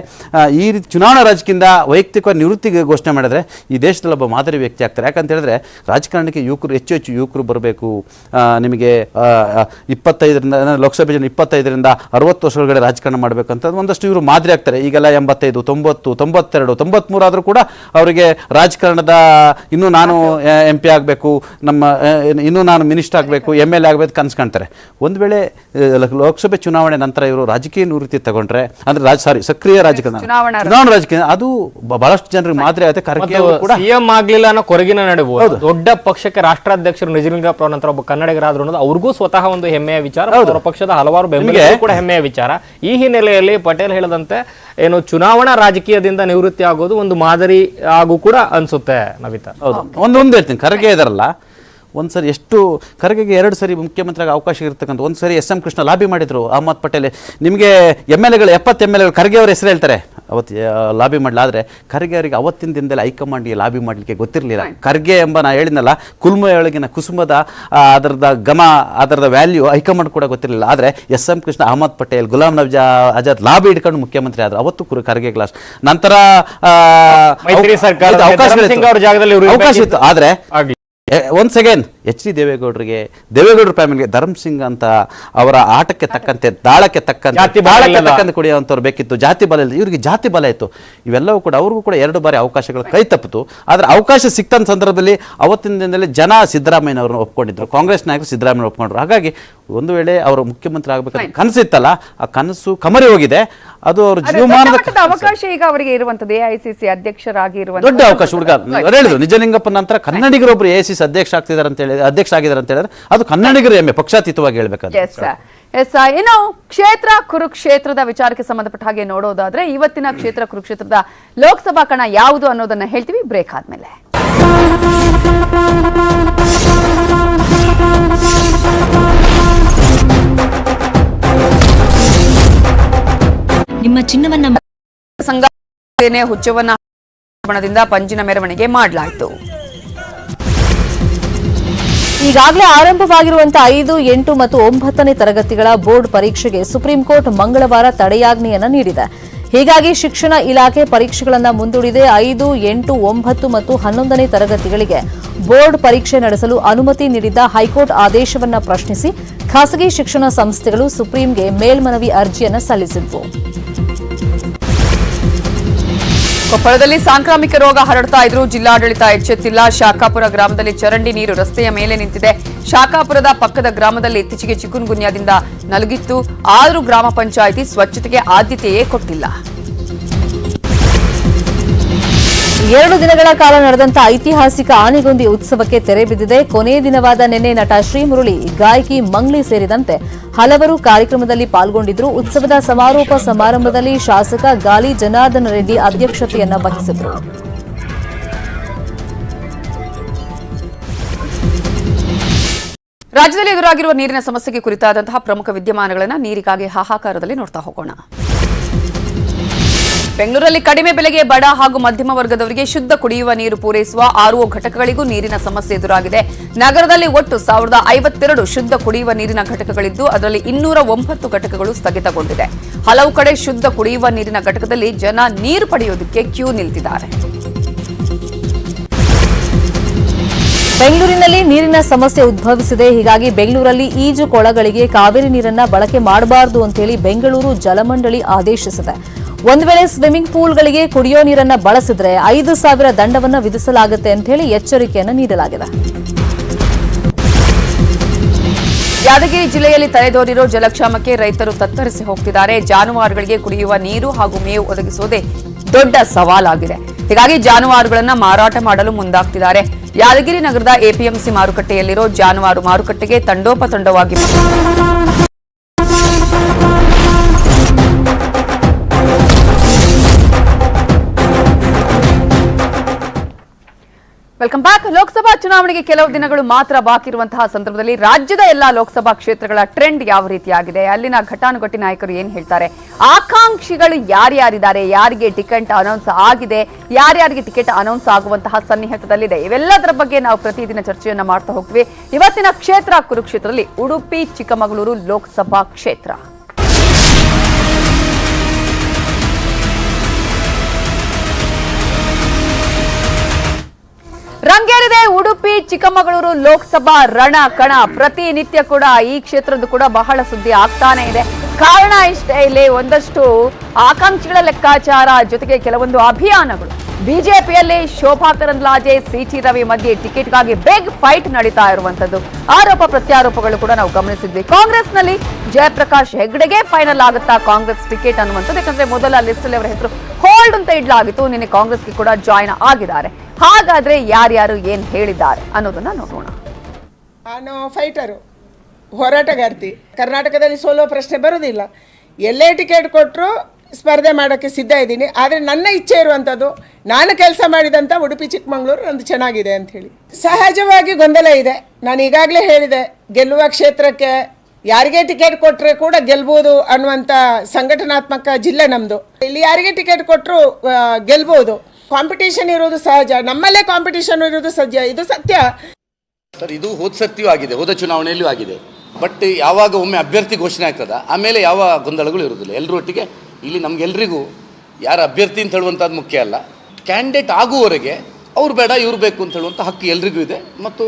ಈ ರೀತಿ ಚುನಾವಣಾ ರಾಜಕೀಯದಿಂದ ವೈಯಕ್ತಿಕ ನಿವೃತ್ತಿಗೆ ಘೋಷಣೆ ಮಾಡಿದ್ರೆ ಈ ದೇಶದಲ್ಲಿ ಒಬ್ಬ ಮಾದರಿ ವ್ಯಕ್ತಿ ಆಗ್ತಾರೆ. ಯಾಕಂತ ಹೇಳಿದ್ರೆ ರಾಜಕಾರಣಕ್ಕೆ ಯುವಕರು ಹೆಚ್ಚು ಹೆಚ್ಚು ಯುವಕರು ಬರಬೇಕು. ನಿಮಗೆ ಇಪ್ಪತ್ತೈದರಿಂದ ಅಂದ್ರೆ ಲೋಕಸಭೆ ಜನ ಇಪ್ಪತ್ತೈದರಿಂದ ಅರವತ್ತು ವರ್ಷಗಳ ರಾಜಕಾರಣ ಮಾಡಬೇಕಂತ ಒಂದಷ್ಟು ಇವರು ಮಾದರಿ ಆಗ್ತಾರೆ. ಈಗೆಲ್ಲ ಎಂಬತ್ತೈದು ತೊಂಬತ್ತು ತೊಂಬತ್ತೆರಡು ತೊಂಬತ್ತ್ಮೂರು ಆದರೂ ಕೂಡ ಅವರಿಗೆ ರಾಜಕಾರಣದ ಇನ್ನೂ ನಾನು ಎಂ ಪಿ ಆಗಬೇಕು ನಮ್ಮ ಇನ್ನೂ ನಾನು ಮಿನಿಸ್ಟರ್ ಆಗಬೇಕು ಎಂ ಎಲ್ ಎ ಆಗಬೇಕು ಕನ್ಸ್ ಕಾಣ್ತಾರೆ ಒಂದು ವೇಳೆ ಲೋಕಸಭೆ ಚುನಾವಣೆ ನಂತರ ಇವರು ರಾಜಕೀಯ ನಿವೃತ್ತಿ ತಗೊಂಡ್ರೆ ಅಂದ್ರೆ ರಾಜ ಸಾರಿ ಸಕ್ರಿಯ ರಾಜಕಾರಣ ಚುನಾವಣಾ ಚುನಾವಣಾ ರಾಜಕೀಯ ಅದು ಬಹಳಷ್ಟು ಜನರಿಗೆ ಮಾದರಿ ಆಗುತ್ತೆ. ಕಾರ್ಯಕ್ರಮ ಕೂಡ ಸಿಎಂ ಆಗಲಿಲ್ಲ ಅನ್ನೋ ಕೊರಗಿನ ನಡುವು ದೊಡ್ಡ ಪಕ್ಷಕ್ಕೆ ರಾಷ್ಟ್ರಾಧ್ಯಕ್ಷರು ನಿಜಲಿಂಗಪ್ಪ ನಂತರ ಒಬ್ಬ ಕನ್ನಡಿಗರಾದ್ರು ಅನ್ನೋದು ಅವ್ರಿಗೂ ಸ್ವತಃ ಒಂದು ಹೆಮ್ಮೆಯ ವಿಚಾರ. ಅವರ ಪಕ್ಷದ ಹಲವಾರು ಬೆಂಬಲಿಗರು ಕೂಡ ಹೆಮ್ಮೆಯ ವಿಚಾರ. ಈ ಹಿನ್ನೆಲೆಯಲ್ಲಿ ಪಟೇಲ್ ಹೇಳದಂತೆ ಏನು ಚುನಾವಣಾ ರಾಜಕೀಯದಿಂದ ನಿವೃತ್ತಿ ಆಗೋದು ಒಂದು ಮಾದರಿ ಆಗು ಕೂಡ ಅನ್ಸುತ್ತೆ ನವಿತಾ. ಹೌದು. ಒಂದು ಒಂದು ಹೇಳ್ತೀನಿ. ಖರ್ಗೆ ಇದಾರಲ್ಲ ಒಂದು ಸರಿ ಎಷ್ಟು ಖರ್ಗೆಗೆ ಎರಡು ಸರಿ ಮುಖ್ಯಮಂತ್ರಿ ಅವಕಾಶ ಇರ್ತಕ್ಕಂಥ ಒಂದು ಸರಿ ಎಸ್ ಎಂ ಕೃಷ್ಣ ಲಾಬಿ ಮಾಡಿದ್ರು. ಅಹಮದ್ ಪಟೇಲ್ ನಿಮಗೆ ಎಂ ಎಲ್ ಎಗಳು ಎಪ್ಪತ್ತು ಎಂ ಎಲ್ ಎಗಳು ಖರ್ಗೆ ಅವ್ರ ಹೆಸರು ಹೇಳ್ತಾರೆ. ಅವತ್ತು ಲಾಬಿ ಮಾಡ್ಲಾದ್ರೆ ಆದರೆ ಖರ್ಗೆ ಅವರಿಗೆ ಅವತ್ತಿನ ದಿನದಲ್ಲಿ ಹೈಕಮಾಂಡ್ಗೆ ಲಾಬಿ ಮಾಡಲಿಕ್ಕೆ ಗೊತ್ತಿರಲಿಲ್ಲ. ಖರ್ಗೆ ಎಂಬ ನಾ ಹೇಳಿದ್ನಲ್ಲ ಕುಲ್ಮೆಯೊಳಗಿನ ಕುಸುಮದ ಅದರದ ಗಮ ಅದರದ ವ್ಯಾಲ್ಯೂ ಹೈಕಮಾಂಡ್ ಕೂಡ ಗೊತ್ತಿರಲಿಲ್ಲ. ಆದರೆ S M Krishna Ahmed Patel Ghulam Nabi Azad lobby ಇಟ್ಕೊಂಡು ಮುಖ್ಯಮಂತ್ರಿ ಆದ್ರು ಅವತ್ತು ಕುರು ಖರ್ಗೆ ಕ್ಲಾಸ್ ನಂತರ ಅವಕಾಶ ಅವಕಾಶ ಇತ್ತು. ಆದರೆ ಒನ್ಸ್ ಅಗೇನ್ ಎಚ್ ಡಿ ದೇವೇಗೌಡರಿಗೆ ದೇವೇಗೌಡರ ಫ್ಯಾಮಿಲಿಗೆ ಧರ್ಮ್ ಸಿಂಗ್ ಅಂತ ಅವರ ಆಟಕ್ಕೆ ತಕ್ಕಂತೆ ದಾಳಕ್ಕೆ ತಕ್ಕಂತೆ ಜಾತಿ ದಾಳಕ್ಕೆ. ತಕ್ಕಂತೆ ಕುಡಿಯುವಂಥವ್ರು ಬೇಕಿತ್ತು ಜಾತಿ ಬಲ ಇಲ್ಲ. ಇವರಿಗೆ ಜಾತಿ ಬಲ ಇತ್ತು. ಇವೆಲ್ಲವೂ ಕೂಡ ಅವ್ರಿಗೂ ಕೂಡ ಎರಡು ಬಾರಿ ಅವಕಾಶಗಳು ಕೈ ತಪ್ಪಿತು. ಆದರೆ ಅವಕಾಶ ಸಿಕ್ತಂತ ಸಂದರ್ಭದಲ್ಲಿ ಅವತ್ತಿನ ದಿನದಲ್ಲಿ ಜನ ಸಿದ್ದರಾಮಯ್ಯನವ್ರನ್ನ ಒಪ್ಕೊಂಡಿದ್ರು. ಕಾಂಗ್ರೆಸ್ ನಾಯಕರು ಸಿದ್ದರಾಮಯ್ಯ ಒಪ್ಕೊಂಡ್ರು. ಹಾಗಾಗಿ ಒಂದು ವೇಳೆ ಅವರು ಮುಖ್ಯಮಂತ್ರಿ ಆಗ್ಬೇಕಂತ ಕನಸಿತ್ತಲ್ಲ ಆ ಕನಸು ಕಮರಿ ಹೋಗಿದೆ. ಅದು ಅವ್ರ ಜೀವಮಾನದ ಅವಕಾಶ ಈಗ ಅವರಿಗೆ ಇರುವಂತದ್ದು ಎಐಸಿಸಿ ಅಧ್ಯಕ್ಷರಾಗಿ ಇರುವಂತ ದೊಡ್ಡ ಅವಕಾಶ ಹುಡುಗ. ಹೇಳಿದ್ರು ನಿಜಲಿಂಗಪ್ಪ ನಂತರ ಕನ್ನಡಿಗರೊಬ್ರು ಎ ಸಿ ಅಧ್ಯಕ್ಷ ಆಗ್ತಿದ್ದಾರೆ ಅಂತ ಹೇಳಿ ಅಧ್ಯಕ್ಷ ಆಗಿದ್ದಾರೆ ಅಂತ ಹೇಳಿದ್ರೆ ಅದು ಕನ್ನಡಿಗರ ಎಮ್ಮೆ ಪಕ್ಷಾತೀತವಾಗಿ ಹೇಳ್ಬೇಕಾದ್ರೆ ಎಸ್ ಎಸ್ ಇನ್ನು ಕ್ಷೇತ್ರ ಕುರುಕ್ಷೇತ್ರದ ವಿಚಾರಕ್ಕೆ ಸಂಬಂಧಪಟ್ಟ ಹಾಗೆ ನೋಡೋದಾದ್ರೆ ಇವತ್ತಿನ ಕ್ಷೇತ್ರ ಕುರುಕ್ಷೇತ್ರದ ಲೋಕಸಭಾ ಕಣ ಯಾವುದು ಅನ್ನೋದನ್ನ ಹೇಳ್ತೀವಿ ಬ್ರೇಕ್ ಆದ್ಮೇಲೆ. ನಿಮ್ಮ ಚಿನ್ನವನ್ನ ಸಂಘ ಹುಚ್ಚವನ್ನ ಬಣದಿಂದ ಪಂಜಿನ ಮೆರವಣಿಗೆ ಮಾಡಲಾಯಿತು. ಈಗಾಗಲೇ ಆರಂಭವಾಗಿರುವಂತಹ ಐದು ಎಂಟು ಮತ್ತು ಒಂಬತ್ತನೇ ತರಗತಿಗಳ ಬೋರ್ಡ್ ಪರೀಕ್ಷೆಗೆ ಸುಪ್ರೀಂ ಕೋರ್ಟ್ ಮಂಗಳವಾರ ತಡೆಯಾಜ್ಞೆಯನ್ನು ನೀಡಿದೆ. ಹೀಗಾಗಿ ಶಿಕ್ಷಣ ಇಲಾಖೆ ಪರೀಕ್ಷೆಗಳನ್ನು ಮುಂದೂಡಿದೆ. ಐದು ಎಂಟು ಒಂಬತ್ತು ಮತ್ತು ಹನ್ನೊಂದನೇ ತರಗತಿಗಳಿಗೆ ಬೋರ್ಡ್ ಪರೀಕ್ಷೆ ನಡೆಸಲು ಅನುಮತಿ ನೀಡಿದ್ದ ಹೈಕೋರ್ಟ್ ಆದೇಶವನ್ನು ಪ್ರಶ್ನಿಸಿ ಖಾಸಗಿ ಶಿಕ್ಷಣ ಸಂಸ್ಥೆಗಳು ಸುಪ್ರೀಂಗೆ ಮೇಲ್ಮನವಿ ಅರ್ಜಿಯನ್ನು ಸಲ್ಲಿಸಿದ್ವು. ಕೊಪ್ಪಳದಲ್ಲಿ ಸಾಂಕ್ರಾಮಿಕ ರೋಗ ಹರಡ್ತಾ ಇದ್ರು, ಜಿಲ್ಲಾಡಳಿತ ಎಚ್ಚೆತ್ತಿಲ್ಲ. ಶಾಖಾಪುರ ಗ್ರಾಮದಲ್ಲಿ ಚರಂಡಿ ನೀರು ರಸ್ತೆಯ ಮೇಲೆ ನಿಂತಿದೆ. ಶಾಖಾಪುರದ ಪಕ್ಕದ ಗ್ರಾಮದಲ್ಲಿ ಇತ್ತೀಚೆಗೆ ಚಿಕುನ್ಗುನ್ಯಾದಿಂದ ನಲುಗಿತ್ತು. ಆದರೂ ಗ್ರಾಮ ಪಂಚಾಯಿತಿ ಸ್ವಚ್ಛತೆಗೆ ಆದ್ಯತೆಯೇ ಕೊಟ್ಟಿಲ್ಲ. ಎರಡು ದಿನಗಳ ಕಾಲ ನಡೆದಂತ ಐತಿಹಾಸಿಕ ಆನೆಗೊಂದಿ ಉತ್ಸವಕ್ಕೆ ತೆರೆ ಬಿದ್ದಿದೆ. ಕೊನೆಯ ದಿನವಾದ ನಿನ್ನೆ ನಟ ಶ್ರೀಮುರಳಿ ಗಾಯಕಿ ಮಂಗ್ಲಿ ಸೇರಿದಂತೆ ಹಲವರು ಕಾರ್ಯಕ್ರಮದಲ್ಲಿ ಪಾಲ್ಗೊಂಡಿದ್ರು ಉತ್ಸವದ ಸಮಾರೋಪ ಸಮಾರಂಭದಲ್ಲಿ ಶಾಸಕ ಗಾಲಿ ಜನಾರ್ದನ ರೆಡ್ಡಿ ಅಧ್ಯಕ್ಷತೆಯನ್ನ ವಹಿಸಿದರು ರಾಜ್ಯದಲ್ಲಿ ಎದುರಾಗಿರುವ ನೀರಿನ ಸಮಸ್ಯೆಗೆ ಕುರಿತಾದಂತಹ ಪ್ರಮುಖ ವಿದ್ಯಮಾನಗಳನ್ನು ನೀರಿಗಾಗಿ ಹಾಹಾಕಾರದಲ್ಲಿ ನೋಡ್ತಾ ಹೋಗೋಣ. ಬೆಂಗಳೂರಲ್ಲಿ ಕಡಿಮೆ ಬೆಲೆಗೆ ಬಡ ಹಾಗೂ ಮಧ್ಯಮ ವರ್ಗದವರಿಗೆ ಶುದ್ಧ ಕುಡಿಯುವ ನೀರು ಪೂರೈಸುವ ಆರ್ಒ ಘಟಕಗಳಿಗೂ ನೀರಿನ ಸಮಸ್ಯೆ ಎದುರಾಗಿದೆ. ನಗರದಲ್ಲಿ ಒಟ್ಟು ಸಾವಿರದ ಐವತ್ತೆರಡು ಶುದ್ಧ ಕುಡಿಯುವ ನೀರಿನ ಘಟಕಗಳಿದ್ದು, ಅದರಲ್ಲಿ ಇನ್ನೂರ ಒಂಬತ್ತು ಘಟಕಗಳು ಸ್ಥಗಿತಗೊಂಡಿದೆ. ಹಲವು ಕಡೆ ಶುದ್ಧ ಕುಡಿಯುವ ನೀರಿನ ಘಟಕದಲ್ಲಿ ಜನ ನೀರು ಪಡೆಯೋದಕ್ಕೆ ಕ್ಯೂ ನಿಲ್ತಿದ್ದಾರೆ. ಬೆಂಗಳೂರಿನಲ್ಲಿ ನೀರಿನ ಸಮಸ್ಯೆ ಉದ್ಭವಿಸಿದೆ. ಹೀಗಾಗಿ ಬೆಂಗಳೂರಲ್ಲಿ ಈಜು ಕೊಳಗಳಿಗೆ ಕಾವೇರಿ ನೀರನ್ನ ಬಳಕೆ ಮಾಡಬಾರದು ಅಂತೇಳಿ ಬೆಂಗಳೂರು ಜಲಮಂಡಳಿ ಆದೇಶಿಸಿದೆ. ಒಂದು ವೇಳೆ ಸ್ವಿಮ್ಮಿಂಗ್ ಪೂಲ್ಗಳಿಗೆ ಕುಡಿಯೋ ನೀರನ್ನು ಬಳಸಿದ್ರೆ ಐದು ಸಾವಿರ ದಂಡವನ್ನು ವಿಧಿಸಲಾಗುತ್ತೆ ಅಂತ ಹೇಳಿ ಎಚ್ಚರಿಕೆಯನ್ನು ನೀಡಲಾಗಿದೆ. ಯಾದಗಿರಿ ಜಿಲ್ಲೆಯಲ್ಲಿ ತಲೆದೋರಿರೋ ಜಲಕ್ಷಾಮಕ್ಕೆ ರೈತರು ತತ್ತರಿಸಿ ಹೋಗ್ತಿದ್ದಾರೆ. ಜಾನುವಾರುಗಳಿಗೆ ಕುಡಿಯುವ ನೀರು ಹಾಗೂ ಮೇವು ಒದಗಿಸುವುದೇ ದೊಡ್ಡ ಸವಾಲಾಗಿದೆ. ಹೀಗಾಗಿ ಜಾನುವಾರುಗಳನ್ನು ಮಾರಾಟ ಮಾಡಲು ಮುಂದಾಗ್ತಿದ್ದಾರೆ. ಯಾದಗಿರಿ ನಗರದ ಎಪಿಎಂಸಿ ಮಾರುಕಟ್ಟೆಯಲ್ಲಿರೋ ಜಾನುವಾರು ಮಾರುಕಟ್ಟೆಗೆ ತಂಡೋಪತಂಡವಾಗಿ ವೆಲ್ಕಮ್ ಬ್ಯಾಕ್ ಲೋಕಸಭಾ ಚುನಾವಣೆಗೆ ಕೆಲವು ದಿನಗಳು ಮಾತ್ರ ಬಾಕಿ ಇರುವಂತಹ ಸಂದರ್ಭದಲ್ಲಿ ರಾಜ್ಯದ ಎಲ್ಲಾ ಲೋಕಸಭಾ ಕ್ಷೇತ್ರಗಳ ಟ್ರೆಂಡ್ ಯಾವ ರೀತಿಯಾಗಿದೆ? ಅಲ್ಲಿನ ಘಟಾನುಘಟಿ ನಾಯಕರು ಏನ್ ಹೇಳ್ತಾರೆ? ಆಕಾಂಕ್ಷಿಗಳು ಯಾರ್ಯಾರಿದ್ದಾರೆ ಯಾರಿಗೆ ಟಿಕೆಟ್ ಅನೌನ್ಸ್ ಆಗಿದೆ? ಯಾರ್ಯಾರಿಗೆ ಟಿಕೆಟ್ ಅನೌನ್ಸ್ ಆಗುವಂತಹ ಸನ್ನಿಹಿತದಲ್ಲಿದೆ ಇವೆಲ್ಲದರ ಬಗ್ಗೆ ನಾವು ಪ್ರತಿದಿನ ಚರ್ಚೆಯನ್ನ ಮಾಡ್ತಾ ಹೋಗ್ತೀವಿ. ಇವತ್ತಿನ ಕ್ಷೇತ್ರ ಕುರುಕ್ಷೇತ್ರದಲ್ಲಿ ಉಡುಪಿ ಚಿಕ್ಕಮಗಳೂರು ಲೋಕಸಭಾ ಕ್ಷೇತ್ರ. ರಂಗೇರಿದೆ, ಉಡುಪಿ, ಚಿಕ್ಕಮಗಳೂರು ಲೋಕಸಭಾ ರಣ ಕಣ. ಪ್ರತಿನಿತ್ಯ ಕೂಡ ಈ ಕ್ಷೇತ್ರದ್ದು ಕೂಡ ಬಹಳ ಸುದ್ದಿ ಆಗ್ತಾನೆ ಇದೆ. ಕಾರಣ ಇಷ್ಟೇ, ಇಲ್ಲಿ ಒಂದಷ್ಟು ಆಕಾಂಕ್ಷಿಗಳ ಲೆಕ್ಕಾಚಾರ, ಜೊತೆಗೆ ಕೆಲವೊಂದು ಅಭಿಯಾನಗಳು. ಬಿಜೆಪಿಯಲ್ಲಿ ಶೋಭಾ ಕರಂದ್ಲಾಜೆ ಸಿಟಿ ರವಿ ಮಧ್ಯೆ ಟಿಕೆಟ್ಗಾಗಿ ಬಿಗ್ ಫೈಟ್ ನಡೀತಾ ಇರುವಂತದ್ದು ಆರೋಪ ಪ್ರತ್ಯಾರೋಪಗಳು ಕೂಡ ನಾವು ಗಮನಿಸಿದ್ವಿ. ಕಾಂಗ್ರೆಸ್ನಲ್ಲಿ ಜಯಪ್ರಕಾಶ್ ಹೆಗ್ಡೆಗೆ ಫೈನಲ್ ಆಗುತ್ತಾ? ಕಾಂಗ್ರೆಸ್ ಟಿಕೆಟ್ ಅನ್ನುವಂಥದ್ದು, ಯಾಕಂದ್ರೆ ಮೊದಲ ಲಿಸ್ಟ್ ಅಲ್ಲಿ ಅವರ ಹೆಸರು ಹೋಲ್ಡ್ ಅಂತ ಇಡ್ಲಾಗಿತ್ತು. ನಿನ್ನೆ ಕಾಂಗ್ರೆಸ್ಗೆ ಕೂಡ ಜಾಯ್ನ್ ಆಗಿದ್ದಾರೆ. ಹಾಗಾದ್ರೆ ಯಾರ್ಯಾರು ಏನ್ ಹೇಳಿದ್ದಾರೆ ಅನ್ನೋದನ್ನ ನೋಡೋಣ. ನಾನು ಫೈಟರು ಹೋರಾಟಗಾರ್ತಿ. ಕರ್ನಾಟಕದಲ್ಲಿ ಸೋಲೋ ಪ್ರಶ್ನೆ ಬರೋದಿಲ್ಲ. ಎಲ್ಲೇ ಟಿಕೆಟ್ ಕೊಟ್ಟರು ಸ್ಪರ್ಧೆ ಮಾಡೋಕ್ಕೆ ಸಿದ್ಧ ಇದ್ದೀನಿ. ಆದರೆ ನನ್ನ ಇಚ್ಛೆ ಇರುವಂಥದ್ದು ನಾನು ಕೆಲಸ ಮಾಡಿದಂಥ ಉಡುಪಿ, ಚಿಕ್ಕಮಗಳೂರು ಒಂದು ಚೆನ್ನಾಗಿದೆ ಅಂತ ಹೇಳಿ. ಸಹಜವಾಗಿ ಗೊಂದಲ ಇದೆ. ನಾನು ಈಗಾಗಲೇ ಹೇಳಿದೆ, ಗೆಲ್ಲುವ ಕ್ಷೇತ್ರಕ್ಕೆ ಯಾರಿಗೆ ಟಿಕೆಟ್ ಕೊಟ್ಟರೆ ಕೂಡ ಗೆಲ್ಬೋದು ಅನ್ನುವಂಥ ಸಂಘಟನಾತ್ಮಕ ಜಿಲ್ಲೆ ನಮ್ಮದು ಇಲ್ಲಿ ಯಾರಿಗೆ ಟಿಕೆಟ್ ಕೊಟ್ಟರು ಗೆಲ್ಬೋದು. ಕಾಂಪಿಟೇಷನ್ ಇರೋದು ಸಹಜ. ನಮ್ಮಲ್ಲೇ ಕಾಂಪಿಟೇಷನ್ ಇರೋದು ಸಹಜ ಇದು ಸತ್ಯ. ಸರ್ ಇದು ಹೋದ ಸತ್ಯೂ ಆಗಿದೆ, ಹೋದ ಚುನಾವಣೆಯಲ್ಲೂ ಆಗಿದೆ. ಬಟ್ ಯಾವಾಗ ಒಮ್ಮೆ ಅಭ್ಯರ್ಥಿ ಘೋಷಣೆ ಆಗ್ತದ? ಆಮೇಲೆ ಯಾವ ಗೊಂದಲಗಳು ಇರೋದಿಲ್ಲ ಎಲ್ಲರೊಟ್ಟಿಗೆ ಇಲ್ಲಿ ನಮಗೆಲ್ರಿಗೂ ಯಾರು ಅಭ್ಯರ್ಥಿ ಅಂತ ಹೇಳುವಂಥದ್ದು ಮುಖ್ಯ ಅಲ್ಲ. ಕ್ಯಾಂಡಿಡೇಟ್ ಆಗುವವರೆಗೆ ಅವ್ರು ಬೇಡ, ಇವ್ರು ಬೇಕು ಅಂತ ಹೇಳುವಂಥ ಹಕ್ಕು ಎಲ್ರಿಗೂ ಇದೆ. ಮತ್ತು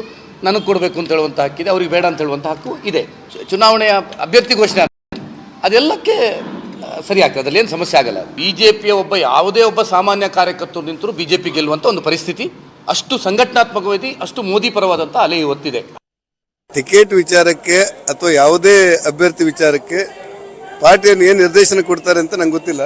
ನನಗೆ ಕೊಡಬೇಕು ಅಂತ ಹೇಳುವಂಥ ಹಕ್ಕಿದೆ ಅವ್ರಿಗೆ ಬೇಡ ಅಂತ ಹೇಳುವಂಥ ಹಕ್ಕು ಇದೆ. ಚುನಾವಣೆಯ ಅಭ್ಯರ್ಥಿ ಘೋಷಣೆ ಅದೆಲ್ಲಕ್ಕೆ ಸರಿ ಆಗ್ತದೆ, ಅದರಲ್ಲಿ ಏನು ಸಮಸ್ಯೆ ಆಗಲ್ಲ. ಬಿ ಜೆ ಪಿಯ ಒಬ್ಬ ಯಾವುದೇ ಒಬ್ಬ ಸಾಮಾನ್ಯ ಕಾರ್ಯಕರ್ತರು ನಿಂತರೂ ಬಿ ಜೆ ಪಿ ಗೆಲ್ಲುವಂಥ ಒಂದು ಪರಿಸ್ಥಿತಿ, ಅಷ್ಟು ಸಂಘಟನಾತ್ಮಕವಾಗಿ ಅಷ್ಟು ಮೋದಿ ಪರವಾದಂಥ ಅಲೆ ಇವತ್ತಿದೆ. ಟಿಕೆಟ್ ವಿಚಾರಕ್ಕೆ ಅಥವಾ ಯಾವುದೇ ಅಭ್ಯರ್ಥಿ ವಿಚಾರಕ್ಕೆ ಪಾರ್ಟಿಯನ್ನು ಏನು ನಿರ್ದೇಶನ ಕೊಡ್ತಾರೆ ಅಂತ ನಂಗೆ ಗೊತ್ತಿಲ್ಲ.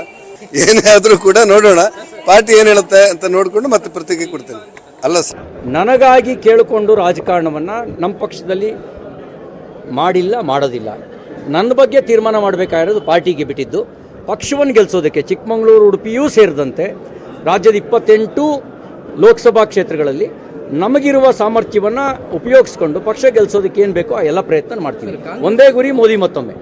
ಏನೇ ಆದರೂ ಕೂಡ ನೋಡೋಣ, ಪಾರ್ಟಿ ಏನು ಹೇಳುತ್ತೆ ಅಂತ ನೋಡಿಕೊಂಡು ಮತ್ತೆ ಪ್ರತಿಕ್ರಿಯೆ ಕೊಡ್ತೇನೆ. ಅಲ್ಲ ಸರ್ ನನಗಾಗಿ ಕೇಳಿಕೊಂಡು ರಾಜಕಾರಣವನ್ನು ನಮ್ಮ ಪಕ್ಷದಲ್ಲಿ ಮಾಡಿಲ್ಲ ಮಾಡೋದಿಲ್ಲ. ನನ್ನ ಬಗ್ಗೆ ತೀರ್ಮಾನ ಮಾಡಬೇಕಾಗಿರೋದು ಪಾರ್ಟಿಗೆ ಬಿಟ್ಟಿದ್ದು. ಪಕ್ಷವನ್ನು ಗೆಲ್ಲಿಸೋದಕ್ಕೆ ಚಿಕ್ಕಮಗಳೂರು ಉಡುಪಿಯೂ ಸೇರಿದಂತೆ ರಾಜ್ಯದ ಇಪ್ಪತ್ತೆಂಟು ಲೋಕಸಭಾ ಕ್ಷೇತ್ರಗಳಲ್ಲಿ ನಮಗಿರುವ ಸಾಮರ್ಥ್ಯವನ್ನು ಉಪಯೋಗಿಸ್ಕೊಂಡು ಪಕ್ಷ ಗೆಲ್ಲಿಸೋದಕ್ಕೆ ಏನು ಬೇಕೋ ಆ ಎಲ್ಲ ಪ್ರಯತ್ನ ಮಾಡ್ತೀವಿ. ಒಂದೇ ಗುರಿ ಮೋದಿ ಮತ್ತೊಮ್ಮೆ.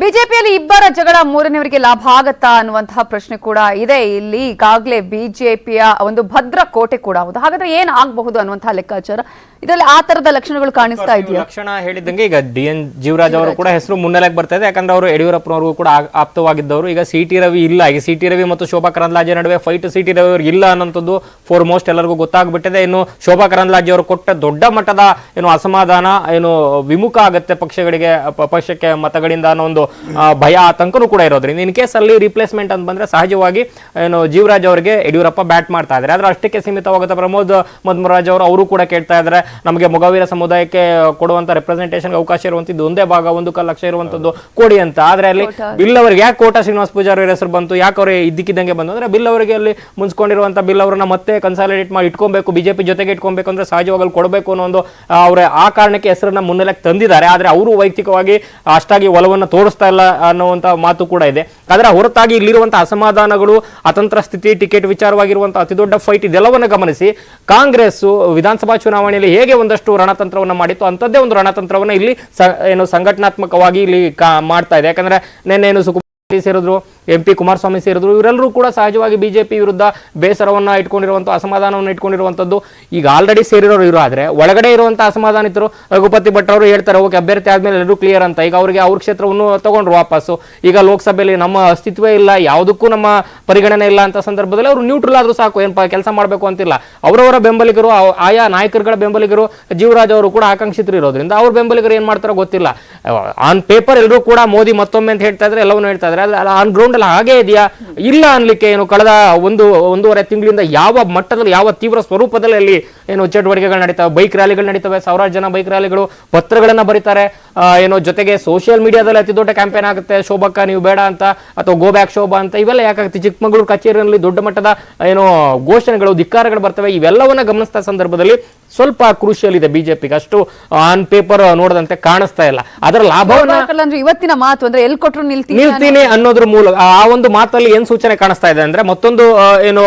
ಬಿಜೆಪಿಯಲ್ಲಿ ಇಬ್ಬರ ಜಗಳ ಮೂರನೇವರಿಗೆ ಲಾಭ ಆಗತ್ತಾ ಅನ್ನುವಂತಹ ಪ್ರಶ್ನೆ ಕೂಡ ಇದೆ. ಇಲ್ಲಿ ಈಗಾಗಲೇ ಬಿಜೆಪಿಯ ಒಂದು ಭದ್ರ ಕೋಟೆ ಕೂಡ ಹೌದು. ಹಾಗಾದ್ರೆ ಏನ್ ಆಗಬಹುದು ಅನ್ನುವಂತಹ ಲೆಕ್ಕಾಚಾರ ಇದರಲ್ಲಿ ಆ ತರದ ಲಕ್ಷಣಗಳು ಕಾಣಿಸ್ತಾ ಇದೆಯಾ? ಲಕ್ಷಣ ಹೇಳಿದಂಗೆ ಈಗ ಡಿ ಎನ್ ಜೀವರಾಜ್ ಅವರು ಕೂಡ ಹೆಸರು ಮುನ್ನೆಲೆಗೆ ಬರ್ತಾ ಇದೆ ಯಾಕಂದ್ರೆ ಅವರು ಯಡಿಯೂರಪ್ಪನವ್ರಿಗೂ ಕೂಡ ಆಪ್ತವಾಗಿದ್ದವರು. ಈಗ ಸಿ ಟಿ ರವಿ ಇಲ್ಲ ಈಗ ಸಿ ಟಿ ರವಿ ಮತ್ತು ಶೋಭಾ ಕರಂದ್ಲಾಜೆ ನಡುವೆ ಫೈಟ್ ಸಿ ಟಿ ರವಿ ಅವರು ಇಲ್ಲ ಅನ್ನೋಂಥದ್ದು ಫೋರ್ ಮೋಸ್ಟ್ ಎಲ್ಲರಿಗೂ ಗೊತ್ತಾಗ್ಬಿಟ್ಟಿದೆ. ಇನ್ನು ಶೋಭಾ ಕರಂದ್ಲಾಜೆ ಅವರು ಕೊಟ್ಟ ದೊಡ್ಡ ಮಟ್ಟದ ಏನು ಅಸಮಾಧಾನ ಏನು ವಿಮುಖ ಆಗುತ್ತೆ ಪಕ್ಷಗಳಿಗೆ ಪಕ್ಷಕ್ಕೆ ಮತಗಳಿಂದ ಅನ್ನೋ ಒಂದು ಭಯ ಆತಂಕನೂ ಕೂಡ ಇರೋದ್ರಿಂದ. ಇನ್ ಕೇಸ್ ಅಲ್ಲಿ ರಿಪ್ಲೇಸ್ಮೆಂಟ್ ಅಂತ ಬಂದ್ರೆ ಸಹಜವಾಗಿ ಏನು ಜೀವರಾಜ್ ಅವರಿಗೆ ಯಡಿಯೂರಪ್ಪ ಬ್ಯಾಟ್ ಮಾಡ್ತಾ ಇದ್ದಾರೆ. ಆದ್ರೆ ಅಷ್ಟಕ್ಕೆ ಸೀಮಿತವಾಗುತ್ತೆ ಪ್ರಮೋದ್ ಮಧ್ಮರಾಜ್ ಅವರು ಅವರು ಕೂಡ ಕೇಳ್ತಾ ಇದ್ದಾರೆ. ನಮಗೆ ಮೊಗವೀರ ಸಮುದಾಯಕ್ಕೆ ಕೊಡುವಂತ ರೆಪ್ರೆಸೆಂಟೇಷನ್ ಅವಕಾಶ ಇರುವಂತದ್ದು ಒಂದೇ ಭಾಗ ಒಂದು ಕಾಲು ಲಕ್ಷ ಇರುವಂತದ್ದು ಕೊಡಿ ಅಂತ. ಆದ್ರೆ ಅಲ್ಲಿ ಬಿಲ್ ಅವರಿಗೆ ಯಾಕೆ ಕೋಟಾ ಶ್ರೀನಿವಾಸ ಪೂಜಾರಿ ಹೆಸರು ಬಂತು ಯಾಕೆ ಅವ್ರಿಗೆ ಇದ್ದಕ್ಕಿದ್ದಂಗೆ ಬಂತು? ಅಂದ್ರೆ ಬಿಲ್ ಅವರಿಗೆ ಅಲ್ಲಿ ಮುನ್ಸ್ಕೊಂಡಿರುವಂತ ಬಿಲ್ ಅವರನ್ನ ಮತ್ತೆ ಕನ್ಸಾಲಿಡೇಟ್ ಮಾಡಿ ಇಟ್ಕೊಬೇಕು ಬಿಜೆಪಿ ಜೊತೆಗೆ ಇಟ್ಕೊಬೇಕು ಅಂದ್ರೆ ಸಹಜವಾಗಿ ಕೊಡಬೇಕು ಅನ್ನೋ ಒಂದು ಅವರ ಆ ಕಾರಣಕ್ಕೆ ಹೆಸರನ್ನ ಮುನ್ನೆಲೆಗೆ ತಂದಿದ್ದಾರೆ. ಆದ್ರೆ ಅವರು ವೈಯಕ್ತಿಕವಾಗಿ ಅಷ್ಟಾಗಿ ಒಲವನ್ನ ತೋರಿಸ್ತಾ ಇಲ್ಲ ಅನ್ನುವಂತ ಮಾತು ಕೂಡ ಇದೆ. ಆದ್ರೆ ಹೊರತಾಗಿ ಇಲ್ಲಿರುವಂತಹ ಅಸಮಾಧಾನಗಳು ಅತಂತ್ರ ಸ್ಥಿತಿ ಟಿಕೆಟ್ ವಿಚಾರವಾಗಿರುವಂತಹ ಅತಿ ದೊಡ್ಡ ಫೈಟ್ ಇದೆಲ್ಲವನ್ನ ಗಮನಿಸಿ ಕಾಂಗ್ರೆಸ್ ವಿಧಾನಸಭಾ ಚುನಾವಣೆಯಲ್ಲಿ ಹೇಗೆ ಒಂದಷ್ಟು ರಣತಂತ್ರವನ್ನು ಮಾಡಿತ್ತು ಅಂಥದ್ದೇ ಒಂದು ರಣತಂತ್ರವನ್ನು ಇಲ್ಲಿ ಏನು ಸಂಘಟನಾತ್ಮಕವಾಗಿ ಇಲ್ಲಿ ಮಾಡ್ತಾ ಇದೆ. ಯಾಕಂದ್ರೆ ಏನು ಸುಕು ಸೇರಿದ್ರು ಎಂ ಪಿ ಕುಮಾರಸ್ವಾಮಿ ಸೇರಿದ್ರು. ಇವರೆಲ್ಲರೂ ಕೂಡ ಸಹಜವಾಗಿ ಬಿಜೆಪಿ ವಿರುದ್ಧ ಬೇಸರವನ್ನು ಇಟ್ಕೊಂಡಿರುವಂಥ ಅಸಮಾಧಾನವನ್ನು ಇಟ್ಕೊಂಡಿರುವಂಥದ್ದು ಈಗ ಆಲ್ರೆಡಿ ಸೇರಿರೋರು ಇರೋ ಆದರೆ ಒಳಗಡೆ ಇರುವಂತ ಅಸಮಾಧಾನಿತರು ರಘುಪತಿ ಭಟ್ ಅವರು ಹೇಳ್ತಾರೆ, ಓಕೆ, ಅಭ್ಯರ್ಥಿ ಆದಮೇಲೆ ಎಲ್ಲರೂ ಕ್ಲಿಯರ್ ಅಂತ. ಈಗ ಅವರಿಗೆ ಅವ್ರ ಕ್ಷೇತ್ರವನ್ನು ತಗೊಂಡ್ರು ವಾಪಸ್ಸು. ಈಗ ಲೋಕಸಭೆಯಲ್ಲಿ ನಮ್ಮ ಅಸ್ತಿತ್ವೇ ಇಲ್ಲ, ಯಾವುದಕ್ಕೂ ನಮ್ಮ ಪರಿಗಣನೆ ಇಲ್ಲ ಅಂತ ಸಂದರ್ಭದಲ್ಲಿ ಅವರು ನ್ಯೂಟ್ರಲ್ ಆದರೂ ಸಾಕು ಏನಪ್ಪ ಕೆಲಸ ಮಾಡಬೇಕು ಅಂತಿಲ್ಲ. ಅವರವರ ಬೆಂಬಲಿಗರು ಆಯಾ ನಾಯಕರುಗಳ ಬೆಂಬಲಿಗರು ಜೀವರಾಜ್ ಅವರು ಕೂಡ ಆಕಾಂಕ್ಷಿತರು ಇರೋದ್ರಿಂದ ಅವ್ರ ಬೆಂಬಲಿಗರು ಏನು ಮಾಡ್ತಾರೋ ಗೊತ್ತಿಲ್ಲ. ಆನ್ ಪೇಪರ್ ಎಲ್ಲರೂ ಕೂಡ ಮೋದಿ ಮತ್ತೊಮ್ಮೆ ಅಂತ ಹೇಳ್ತಾ ಇದ್ರೆ ಎಲ್ಲವನ್ನೂ ಹೇಳ್ತಾ ಇದ್ದಾರೆ ಆನ್ ಗ್ರೌಂಡ್ ಅಲ್ಲಿ ಹಾಗೆ ಇದೆಯಾ? ಇಲ್ಲ ಅನ್ಲಿಕ್ಕೆ ಏನು ಕಳೆದ ಒಂದು, ಒಂದೂವರೆ ತಿಂಗಳಿಂದ ಯಾವ ಮಟ್ಟದಲ್ಲಿ, ಯಾವ ತೀವ್ರ ಸ್ವರೂಪದಲ್ಲಿ ಅಲ್ಲಿ ಏನು ಚಟುವಟಿಕೆಗಳು ನಡೀತವೆ ಬೈಕ್ ರ್ಯಾಲಿಗಳು ನಡೀತವೆ, ಸಾವಿರಾರು ಜನ ಬೈಕ್ ರ್ಯಾಲಿಗಳು, ಪತ್ರಗಳನ್ನ ಬರೀತಾರೆ ಏನು ಜೊತೆಗೆ ಸೋಷಿಯಲ್ ಮೀಡಿಯಾದಲ್ಲಿ ಅತಿ ದೊಡ್ಡ ಕ್ಯಾಂಪೇನ್ ಆಗುತ್ತೆ, ಶೋಭಕ್ಕ ನೀವು ಬೇಡ ಅಂತ, ಅಥವಾ ಗೋ ಬ್ಯಾಕ್ ಶೋಭಾ ಅಂತ, ಇವೆಲ್ಲ ಯಾಕಾಗುತ್ತೆ? ಚಿಕ್ಕಮಗಳೂರು ಕಚೇರಿಯಲ್ಲಿ ದೊಡ್ಡ ಮಟ್ಟದ, ಏನು ಘೋಷಣೆಗಳು, ಧಿಕ್ಕಾರಗಳು ಬರ್ತವೆ, ಇವೆಲ್ಲವನ್ನ ಗಮನಿಸಿದ ಸಂದರ್ಭದಲ್ಲಿ ಸ್ವಲ್ಪ ಕ್ರೂಷಿಯಲ್ ಇದೆ ಬಿಜೆಪಿಗೆ. ಅಷ್ಟು ಆನ್ ಪೇಪರ್ ನೋಡದಂತೆ ಕಾಣಿಸ್ತಾ ಇಲ್ಲ. ಅದರ ಲಾಭವನ್ನ ಇವತ್ತಿನ ಮಾತು ಅಂದ್ರೆ ಎಲ್ಲಿ ಕೊಟ್ಟರು ನಿಲ್ತೀನಿ ನಿಲ್ತೀನಿ ಅನ್ನೋದ್ರ ಮೂಲಕ ಆ ಒಂದು ಮಾತಲ್ಲಿ ಏನ್ ಸೂಚನೆ ಕಾಣಿಸ್ತಾ ಇದೆ ಅಂದ್ರೆ ಮತ್ತೊಂದು ಏನು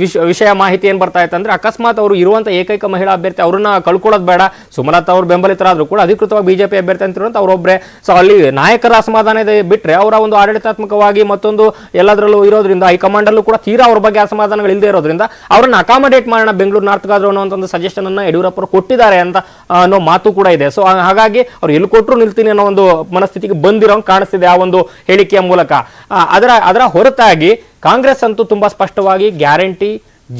ವಿಷ- ವಿಷಯ ಮಾಹಿತಿ ಏನ್ ಬರ್ತಾ ಇತ್ತು ಅಂದ್ರೆ ಅಕಸ್ಮಾತ್ ಅವರು ಇರುವಂತ ಏಕೈಕ ಮಹಿಳಾ ಅಭ್ಯರ್ಥಿ ಅವ್ರನ್ನ ಕಳ್ಕೊಳ್ಳೋದು ಬೇಡ. ಸುಮಲತಾ ಅವ್ರ ಬೆಂಬಲಿತರಾದ್ರು ಕೂಡ ಅಧಿಕೃತವಾಗಿ ಬಿಜೆಪಿ ಅಭ್ಯರ್ಥಿ ಅಂತಿರುವಂತ ಅವರೊಬ್ಬರೇ ಸೊ ಅಲ್ಲಿ ನಾಯಕರ ಅಸಮಾಧಾನ ಇದೆ ಬಿಟ್ರೆ ಅವರ ಒಂದು ಆಡಳಿತಾತ್ಮಕವಾಗಿ ಮತ್ತೊಂದು ಎಲ್ಲದರಲ್ಲೂ ಇರೋದ್ರಿಂದ ಹೈಕಮಾಂಡ್ ಅಲ್ಲೂ ಕೂಡ ತೀರಾ ಅವ್ರ ಬಗ್ಗೆ ಅಸಮಾಧಾನಗಳು ಇಲ್ಲದೆ ಇರೋದ್ರಿಂದ ಅವ್ರನ್ನ ಅಕಾಮಡೇಟ್ ಮಾಡೋಣ ಬೆಂಗಳೂರು ನಾರ್ತ್ ಗಾದ್ರು ಅನ್ನೋ ಒಂದು ಸಜೆಷನ್ ಅನ್ನ ಯಡಿಯೂರಪ್ಪ ಅವರು ಕೊಟ್ಟಿದ್ದಾರೆ ಅಂತ ಅನ್ನೋ ಮಾತು ಕೂಡ ಇದೆ. ಸೊ ಹಾಗಾಗಿ ಅವ್ರು ಎಲ್ಲಿ ಕೊಟ್ಟರು ನಿಲ್ತೀನಿ ಅನ್ನೋ ಒಂದು ಮನಸ್ಥಿತಿಗೆ ಬಂದಿರೋ ಕಾಣಿಸ್ತಿದೆ ಆ ಒಂದು ಹೇಳಿಕೆಯ ಮೂಲಕ. ಅದರ ಅದರ ಹೊರತಾಗಿ ಕಾಂಗ್ರೆಸ್ ಅಂತೂ ತುಂಬಾ ಸ್ಪಷ್ಟವಾಗಿ ಗ್ಯಾರಂಟಿ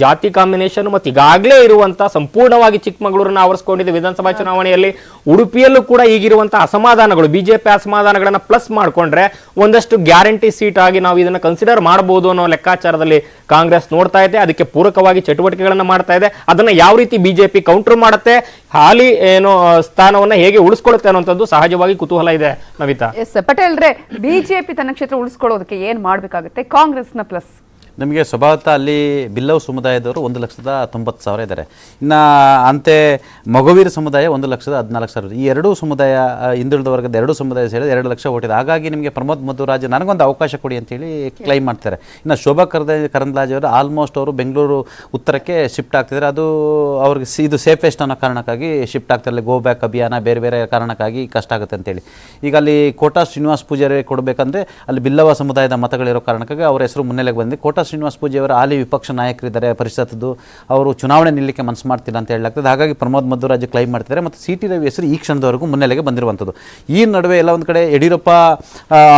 ಜಾತಿ ಕಾಂಬಿನೇಷನ್ ಮತ್ತು ಈಗಾಗಲೇ ಇರುವಂತಹ ಸಂಪೂರ್ಣವಾಗಿ ಚಿಕ್ಕಮಗಳೂರನ್ನ ಆವರಿಸಿಕೊಂಡಿದೆ ವಿಧಾನಸಭಾ ಚುನಾವಣೆಯಲ್ಲಿ. ಉಡುಪಿಯಲ್ಲೂ ಕೂಡ ಈಗಿರುವಂತಹ ಅಸಮಾಧಾನಗಳು ಬಿಜೆಪಿ ಅಸಮಾಧಾನಗಳನ್ನ ಪ್ಲಸ್ ಮಾಡ್ಕೊಂಡ್ರೆ ಒಂದಷ್ಟು ಗ್ಯಾರಂಟಿ ಸೀಟ್ ಆಗಿ ನಾವು ಇದನ್ನ ಕನ್ಸಿಡರ್ ಮಾಡಬಹುದು ಅನ್ನೋ ಲೆಕ್ಕಾಚಾರದಲ್ಲಿ ಕಾಂಗ್ರೆಸ್ ನೋಡ್ತಾ ಇದೆ. ಅದಕ್ಕೆ ಪೂರಕವಾಗಿ ಚಟುವಟಿಕೆಗಳನ್ನ ಮಾಡ್ತಾ ಇದೆ. ಅದನ್ನ ಯಾವ ರೀತಿ ಬಿಜೆಪಿ ಕೌಂಟರ್ ಮಾಡುತ್ತೆ ಹಾಲಿ ಏನು ಸ್ಥಾನವನ್ನ ಹೇಗೆ ಉಳಿಸ್ಕೊಳ್ಳುತ್ತೆ ಅನ್ನೋಂಥದ್ದು ಸಹಜವಾಗಿ ಕುತೂಹಲ ಇದೆ ನವಿತಾ. ಎಸ್ ಪಟೇಲ್ ರೇ ಬಿಜೆಪಿ ತನ್ನ ಕ್ಷೇತ್ರ ಉಳಿಸ್ಕೊಳ್ಳೋದಕ್ಕೆ ಏನ್ ಮಾಡ್ಬೇಕಾಗುತ್ತೆ? ಕಾಂಗ್ರೆಸ್ನ ಪ್ಲಸ್ ನಮಗೆ ಸ್ವಭಾವತಃ ಅಲ್ಲಿ ಬಿಲ್ಲವ್ ಸಮುದಾಯದವರು ಒಂದು ಲಕ್ಷದ ತೊಂಬತ್ತು ಸಾವಿರ ಇದ್ದಾರೆ. ಇನ್ನು ಅಂತೆ ಮಗುವೀರ ಸಮುದಾಯ ಒಂದು ಲಕ್ಷದ ಹದಿನಾಲ್ಕು ಸಾವಿರ ಈ ಎರಡೂ ಸಮುದಾಯ ಹಿಂದುಳಿದ ವರ್ಗದ ಎರಡೂ ಸಮುದಾಯ ಸೇರಿದ ಎರಡು ಲಕ್ಷ ಓಟಿದೆ ಹಾಗಾಗಿ ನಿಮಗೆ ಪ್ರಮೋದ್ ಮಧುರಾಜ್ ನನಗೊಂದು ಅವಕಾಶ ಕೊಡಿ ಅಂತೇಳಿ ಕ್ಲೈಮ್ ಮಾಡ್ತಾರೆ ಇನ್ನು ಶೋಭಾ ಕರದ, ಕರಂದ್ಲಾಜೆ ಅವರು ಆಲ್ಮೋಸ್ಟ್ ಅವರು ಬೆಂಗಳೂರು ಉತ್ತರಕ್ಕೆ ಶಿಫ್ಟ್ ಆಗ್ತಿದ್ದಾರೆ. ಅದು ಅವ್ರಿಗೆ ಇದು ಸೇಫೆಸ್ಟ್ ಅನ್ನೋ ಕಾರಣಕ್ಕಾಗಿ ಶಿಫ್ಟ್ ಆಗ್ತಾರೆ ಗೋ ಬ್ಯಾಕ್ ಅಭಿಯಾನ ಬೇರೆ ಬೇರೆ ಕಾರಣಕ್ಕಾಗಿ ಕಷ್ಟ ಆಗುತ್ತೆ ಅಂತೇಳಿ ಈಗ ಅಲ್ಲಿ ಕೋಟಾ ಶ್ರೀನಿವಾಸ್ ಪೂಜಾರಿ ಕೊಡಬೇಕಂದ್ರೆ ಅಲ್ಲಿ ಬಿಲ್ಲವ ಸಮುದಾಯದ ಮತಗಳಿರೋ ಕಾರಣಕ್ಕಾಗಿ ಅವರ ಹೆಸರು ಮುನ್ನೆಲೆಗೆ ಬಂದು ಕೋಟಾ ಶ್ರೀನಿವಾಸ್ ಅವರು ಹಾಲಿ ವಿಪಕ್ಷ ನಾಯಕರಿದ್ದಾರೆ, ಪರಿಷತ್ತದ್ದು, ಅವರು ಚುನಾವಣೆ ನಿಲ್ಲಕ್ಕೆ ಮನಸ್ಸು ಮಾಡ್ತಿಲ್ಲ ಅಂತ ಹೇಳಲಾಗ್ತದೆ. ಹಾಗಾಗಿ ಪ್ರಮೋದ್ ಮಧುರಾಜ್ ಕ್ಲೈಮ್ ಮಾಡ್ತಿದ್ದಾರೆ ಮತ್ತು ಸಿ ಟಿ ರವಿ ಹೆಸರು ಈ ಕ್ಷಣದವರೆಗೂ ಮುನ್ನೆಲೆಗೆ ಬಂದಿರುವಂಥದ್ದು. ಈ ನಡುವೆ ಎಲ್ಲ ಒಂದು ಕಡೆ ಯಡಿಯೂರಪ್ಪ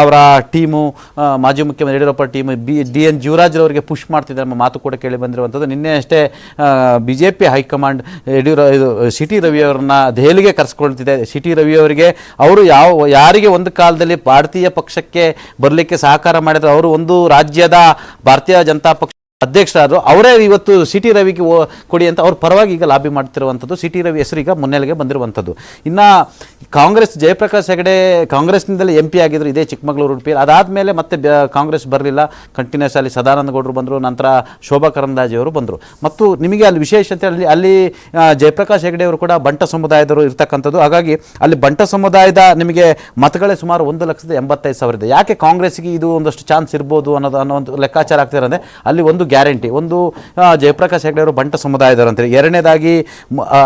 ಅವರ ಟೀಮು ಮಾಜಿ ಮುಖ್ಯಮಂತ್ರಿ Yediyurappa team, B, D N ಅವರಿಗೆ ಪುಷ್ ಮಾಡ್ತಿದ್ದಾರೆ ನಮ್ಮ ಮಾತು ಕೂಡ ಕೇಳಿ ಬಂದಿರುವಂಥದ್ದು. ನಿನ್ನೆ ಅಷ್ಟೇ B J P high command ಯಡಿಯೂರ, ಇದು ಸಿ ಟಿ ರವಿ ಅವರನ್ನ ದೆಹಲಿಗೆ ಕರೆಸ್ಕೊಳ್ತಿದೆ. ಸಿ ಟಿ ರವಿ ಅವರಿಗೆ ಅವರು ಯಾವ, ಯಾರಿಗೆ ಒಂದು ಕಾಲದಲ್ಲಿ ಭಾರತೀಯ ಪಕ್ಷಕ್ಕೆ ಬರಲಿಕ್ಕೆ ಸಹಕಾರ ಮಾಡಿದ್ರು, ಅವರು ಒಂದು ರಾಜ್ಯದ ಭಾರತೀಯ ಜನತಾ ಪಕ್ಷ ಅಧ್ಯಕ್ಷರಾದರು, ಅವರೇ ಇವತ್ತು ಸಿ ಟಿ ರವಿಗೆ ಕೊಡಿ ಅಂತ ಅವ್ರ ಪರವಾಗಿ ಈಗ ಲಾಬಿ ಮಾಡ್ತಿರುವಂಥದ್ದು. ಸಿ ಟಿ ರವಿ ಹೆಸರು ಈಗ ಮುನ್ನೆಲೆಗೆ ಬಂದಿರುವಂಥದ್ದು. ಇನ್ನು ಕಾಂಗ್ರೆಸ್, ಜಯಪ್ರಕಾಶ್ ಹೆಗಡೆ ಕಾಂಗ್ರೆಸ್ನಿಂದಲೇ ಎಂ ಪಿ ಆಗಿದ್ರು, ಇದೇ ಚಿಕ್ಕಮಗಳೂರು ಉಡುಪಿ ಅದಾದಮೇಲೆ ಮತ್ತೆ ಕಾಂಗ್ರೆಸ್ ಬರಲಿಲ್ಲ. ಕಂಟಿನ್ಯೂಸ್ ಅಲ್ಲಿ ಸದಾನಂದ ಗೌಡರು ಬಂದರು, ನಂತರ ಶೋಭಾ ಕರಂದಾಜಿಯವರು ಬಂದರು. ಮತ್ತು ನಿಮಗೆ ಅಲ್ಲಿ ವಿಶೇಷತೆ ಅಲ್ಲಿ ಅಲ್ಲಿ ಜಯಪ್ರಕಾಶ್ ಹೆಗಡೆ ಅವರು ಕೂಡ ಬಂಟ ಸಮುದಾಯದವರು ಇರ್ತಕ್ಕಂಥದ್ದು. ಹಾಗಾಗಿ ಅಲ್ಲಿ ಬಂಟ ಸಮುದಾಯದ ನಿಮಗೆ ಮತಗಳೇ ಸುಮಾರು ಒಂದು ಲಕ್ಷದ ಎಂಬತ್ತೈದು ಸಾವಿರ ಇದೆ. ಯಾಕೆ ಕಾಂಗ್ರೆಸ್ಗೆ ಇದು ಒಂದಷ್ಟು ಚಾನ್ಸ್ ಇರ್ಬೋದು ಅನ್ನೋದು ಅನ್ನೋ ಒಂದು ಲೆಕ್ಕಾಚಾರ ಆಗ್ತಿರೋದೆ ಅಲ್ಲಿ ಒಂದು ಗ್ಯಾರಂಟಿ. ಒಂದು ಜಯಪ್ರಕಾಶ್ ಹೆಗ್ಡೆ ಅವರು ಬಂಟ ಸಮುದಾಯದವರು ಅಂತೇಳಿ. ಎರಡನೇದಾಗಿ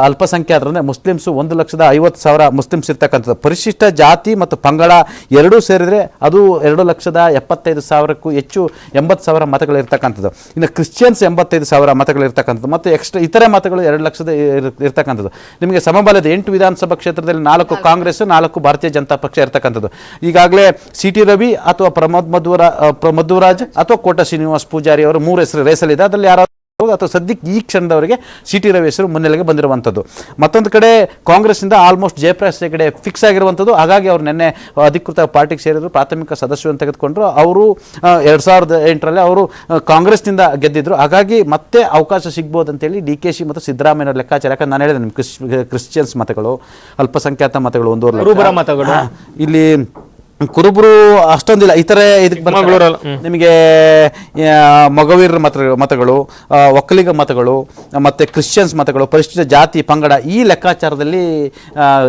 ಅಲ್ಪಸಂಖ್ಯಾತರು ಅಂದರೆ ಮುಸ್ಲಿಮ್ಸು ಒಂದು ಲಕ್ಷದ ಐವತ್ತು ಸಾವಿರ ಮುಸ್ಲಿಮ್ಸ್ ಇರ್ತಕ್ಕಂಥದ್ದು. ಪರಿಶಿಷ್ಟ ಜಾತಿ ಮತ್ತು ಪಂಗಡ ಎರಡೂ ಸೇರಿದರೆ ಅದು ಎರಡು ಲಕ್ಷದ ಎಪ್ಪತ್ತೈದು ಸಾವಿರಕ್ಕೂ ಹೆಚ್ಚು ಎಂಬತ್ತು ಸಾವಿರ ಮತಗಳಿರ್ತಕ್ಕಂಥದ್ದು ಇನ್ನು ಕ್ರಿಶ್ಚಿಯನ್ಸ್ ಎಂಬತ್ತೈದು ಸಾವಿರ ಮತಗಳಿರ್ತಕ್ಕಂಥದ್ದು ಮತ್ತು ಎಕ್ಸ್ಟ್ರಾ ಇತರೆ ಮತಗಳು ಎರಡು ಲಕ್ಷದ ಇರ್- ಇರ್ತಕ್ಕಂಥದ್ದು. ನಿಮಗೆ ಸಮಬಲದ ಎಂಟು ವಿಧಾನಸಭಾ ಕ್ಷೇತ್ರದಲ್ಲಿ ನಾಲ್ಕು ಕಾಂಗ್ರೆಸ್, ನಾಲ್ಕು ಭಾರತೀಯ ಜನತಾ ಪಕ್ಷ ಇರ್ತಕ್ಕಂಥದ್ದು. ಈಗಾಗಲೇ ಸಿ ಟಿ ರವಿ ಅಥವಾ ಪ್ರಮೋದ್ ಮಧುರ ಮಧುರಾಜ್ ಅಥವಾ ಕೋಟ ಶ್ರೀನಿವಾಸ್ ಪೂಜಾರಿ ಅವರು ಮೂರು ಹೆಸರು ರೇಸಲ್ಲಿದೆ ಅದರಲ್ಲಿ ಯಾರಾದರೂ ಅಥವಾ ಸದ್ಯಕ್ಕೆ ಈ ಕ್ಷಣದವರೆಗೆ ಸಿ ಟಿ ರವಿ ಹೆಸರು ಮುನ್ನೆಲೆಗೆ ಬಂದಿರುವಂಥದ್ದು. ಮತ್ತೊಂದು ಕಡೆ ಕಾಂಗ್ರೆಸ್ಸಿಂದ ಆಲ್ಮೋಸ್ಟ್ ಜಯಪ್ರಕಾಶ್ ಹೆಗಡೆ ಫಿಕ್ಸ್ ಆಗಿರುವಂಥದ್ದು. ಹಾಗಾಗಿ ಅವರು ನಿನ್ನೆ ಅಧಿಕೃತ ಪಾರ್ಟಿಗೆ ಸೇರಿದ್ರು. ಪ್ರಾಥಮಿಕ ಸದಸ್ಯರನ್ನು ತೆಗೆದುಕೊಂಡ್ರು. ಅವರು ಎರಡು ಸಾವಿರದ ಎಂಟರಲ್ಲಿ ಅವರು ಕಾಂಗ್ರೆಸ್ನಿಂದ ಗೆದ್ದಿದ್ರು. ಹಾಗಾಗಿ ಮತ್ತೆ ಅವಕಾಶ ಸಿಗ್ಬೋದು ಅಂತೇಳಿ ಡಿ ಕೆ ಸಿ ಮತ್ತು ಸಿದ್ದರಾಮಯ್ಯ ಲೆಕ್ಕಾಚಾರ. ಯಾಕಂದ್ರೆ ನಾನು ಹೇಳಿದೆ ನಿಮ್ಮ ಕ್ರಿಶ್ಚಿಯನ್ಸ್ ಮತಗಳು ಅಲ್ಪಸಂಖ್ಯಾತ ಮತಗಳು ಒಂದೂವರೆ. ಕುರುಬರ ಮತಗಳು. ಇಲ್ಲಿ ಕುರುಬರು ಅಷ್ಟೊಂದಿಲ್ಲ. ಇತರೆ ಇದಕ್ಕೆ. ನಿಮಗೆ ಮಗವೀರರ ಮತ ಮತಗಳು ಒಕ್ಕಲಿಗ ಮತಗಳು ಮತ್ತು ಕ್ರಿಶ್ಚಿಯನ್ಸ್ ಮತಗಳು ಪರಿಶಿಷ್ಟ ಜಾತಿ ಪಂಗಡ ಈ ಲೆಕ್ಕಾಚಾರದಲ್ಲಿ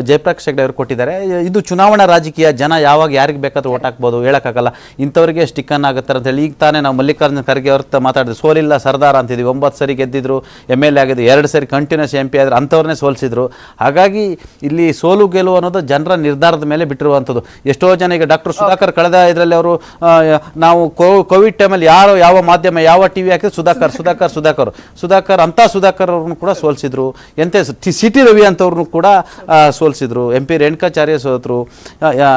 ಜಯಪ್ರಕಾಶ್ ಹೆಗ್ಡೆ ಅವರು ಕೊಟ್ಟಿದ್ದಾರೆ. ಇದು ಚುನಾವಣಾ ರಾಜಕೀಯ ಜನ ಯಾವಾಗ ಯಾರಿಗೆ ಬೇಕಾದ್ರೂ ಓಟ್ ಹಾಕ್ಬೋದು ಹೇಳೋಕ್ಕಾಗಲ್ಲ. ಇಂಥವ್ರಿಗೆ ಸ್ಟಿಕ್ಕನ್ ಆಗುತ್ತಾರೆ ಅಂತ ಹೇಳಿ ಈಗ ತಾನೇ ನಾವು ಮಲ್ಲಿಕಾರ್ಜುನ ಖರ್ಗೆ ಅವ್ರ ಮಾತಾಡಿದ್ರು ಮಾತಾಡಿದ್ವಿ. ಸೋಲಿಲ್ಲ ಸರ್ದಾರ ಅಂತಿದ್ವಿ. ಒಂಬತ್ತು ಸರಿ ಗೆದ್ದಿದ್ರು ಎಂ ಎಲ್ ಎ ಆಗಿದ್ದು ಎರಡು ಸರಿ ಕಂಟಿನ್ಯೂಸ್ ಎಂ ಪಿ ಆದರೆ ಅಂಥವ್ರನ್ನೇ ಸೋಲಿಸಿದ್ರು. ಹಾಗಾಗಿ ಇಲ್ಲಿ ಸೋಲು ಗೆಲುವು ಅನ್ನೋದು ಜನರ ನಿರ್ಧಾರದ ಮೇಲೆ ಬಿಟ್ಟಿರುವಂಥದ್ದು. ಎಷ್ಟೋ ಜನ ಈಗ ಡಾಕ್ಟರ್ ಸುಧಾಕರ್ ಕಳೆದ ಇದರಲ್ಲಿ ಅವರು ನಾವು ಕೋ- ಕೋವಿಡ್ ಟೈಮಲ್ಲಿ ಯಾರು ಯಾವ ಮಾಧ್ಯಮ ಯಾವ ಟಿವಿ ಹಾಕಿದ್ರು ಸುಧಾಕರ್ ಸುಧಾಕರ್. ಸುಧಾಕರ್ ಸುಧಾಕರ್. ಅಂತ ಸುಧಾಕರ್ ಅವ್ರನ್ನು ಕೂಡ ಸೋಲಿಸಿದ್ರು. ಎಂತೆ ಸಿ ಟಿ ರವಿ ಅಂತವ್ರನ್ನು ಕೂಡ ಸೋಲ್ಸಿದ್ರು. ಎಂ ಪಿ ರೇಣುಕಾಚಾರ್ಯ ಸೋತರು.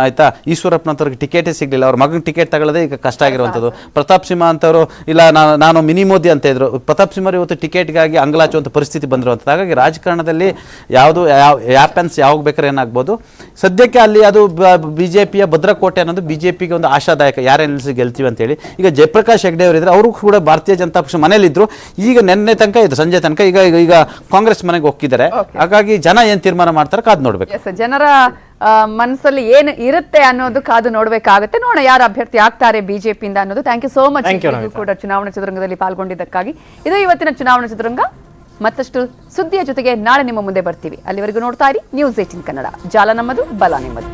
ಆಯ್ತಾ? ಈಶ್ವರಪ್ಪನಂತವ್ರಿಗೆ ಟಿಕೆಟೇ ಸಿಗಲಿಲ್ಲ. ಅವ್ರ ಮಗನ ಟಿಕೆಟ್ ತಗೊಳ್ಳೋದೇ ಈಗ ಕಷ್ಟ ಆಗಿರುವಂಥದ್ದು. ಪ್ರತಾಪ್ ಸಿಂಹ ಅಂತವರು ಇಲ್ಲ ನಾನು ನಾನು ಮಿನಿ ಮೋದಿ ಅಂತ ಇದ್ರು. ಪ್ರತಾಪ್ ಸಿಂಹರು ಇವತ್ತು ಟಿಕೆಟ್ಗಾಗಿ ಅಂಗಲಾಚುವಂಥ ಪರಿಸ್ಥಿತಿ ಬಂದಿರುವಂಥದ್ದು. ಹಾಗಾಗಿ ರಾಜಕಾರಣದಲ್ಲಿ ಯಾವುದು ಯಾವ ಯಾಪನ್ಸ್ ಯಾವಾಗ ಬೇಕಾದ್ರೆ ಏನಾಗ್ಬೋದು. ಸದ್ಯಕ್ಕೆ ಅಲ್ಲಿ ಅದು ಬಿ ಜೆ ಪಿಯ ಭದ್ರಕೋಟೆ ಅನ್ನೋದು ಬಿಜೆಪಿಗೆ ಒಂದು ಆಶಾದಾಯಕ ಯಾರೇ ನಿಲ್ಲಿಸಿ ಗೆಲ್ತೀವಿ ಅಂತೇಳಿ ಈಗ ಜಯಪ್ರಕಾಶ್ ಹೆಗ್ಡೆ ಅವರಿದ್ರೆ ಅವರು ಕೂಡ ಭಾರತೀಯ ಜನತಾ ಪಕ್ಷ ಮನೇಲಿದ್ರು ಈಗ ನಿನ್ನೆ ತನಕ ಇದು ಸಂಜೆ ತನಕ ಈಗ ಈಗ- ಈಗ ಕಾಂಗ್ರೆಸ್ ಮನೆಗೆ ಹೋಗಿದ್ದಾರೆ ಹಾಗಾಗಿ ಜನ ಏನು ತೀರ್ಮಾನ ಮಾಡ್ತಾರೆ ಕಾದು ನೋಡ್ಬೇಕು. ಎಸ್ ಜನರ ಮನಸ್ಸಲ್ಲಿ ಏನು ಇರುತ್ತೆ ಅನ್ನೋದು ಕಾದು ನೋಡಬೇಕಾಗುತ್ತೆ. ನೋಡೋಣ ಯಾರು ಅಭ್ಯರ್ಥಿ ಆಗ್ತಾರೆ ಬಿಜೆಪಿಯಿಂದ ಅನ್ನೋದು. Thank you so much. ಕೂಡ ಚುನಾವಣಾ ಚದುರಂಗದಲ್ಲಿ ಪಾಲ್ಗೊಂಡಿದ್ದಕ್ಕಾಗಿ. ಇದು ಇವತ್ತಿನ ಚುನಾವಣಾ ಚದುರಂಗ. ಮತ್ತಷ್ಟು ಸುದ್ದಿಯ ಜೊತೆಗೆ ನಾಳೆ ನಿಮ್ಮ ಮುಂದೆ ಬರ್ತೀವಿ. ಅಲ್ಲಿವರೆಗೂ ನೋಡ್ತಾ ಇರಿ. News eighteen Kannada. ಜಾಲ ನಮ್ಮದು ಬಲ ನಿಮ್ಮದು.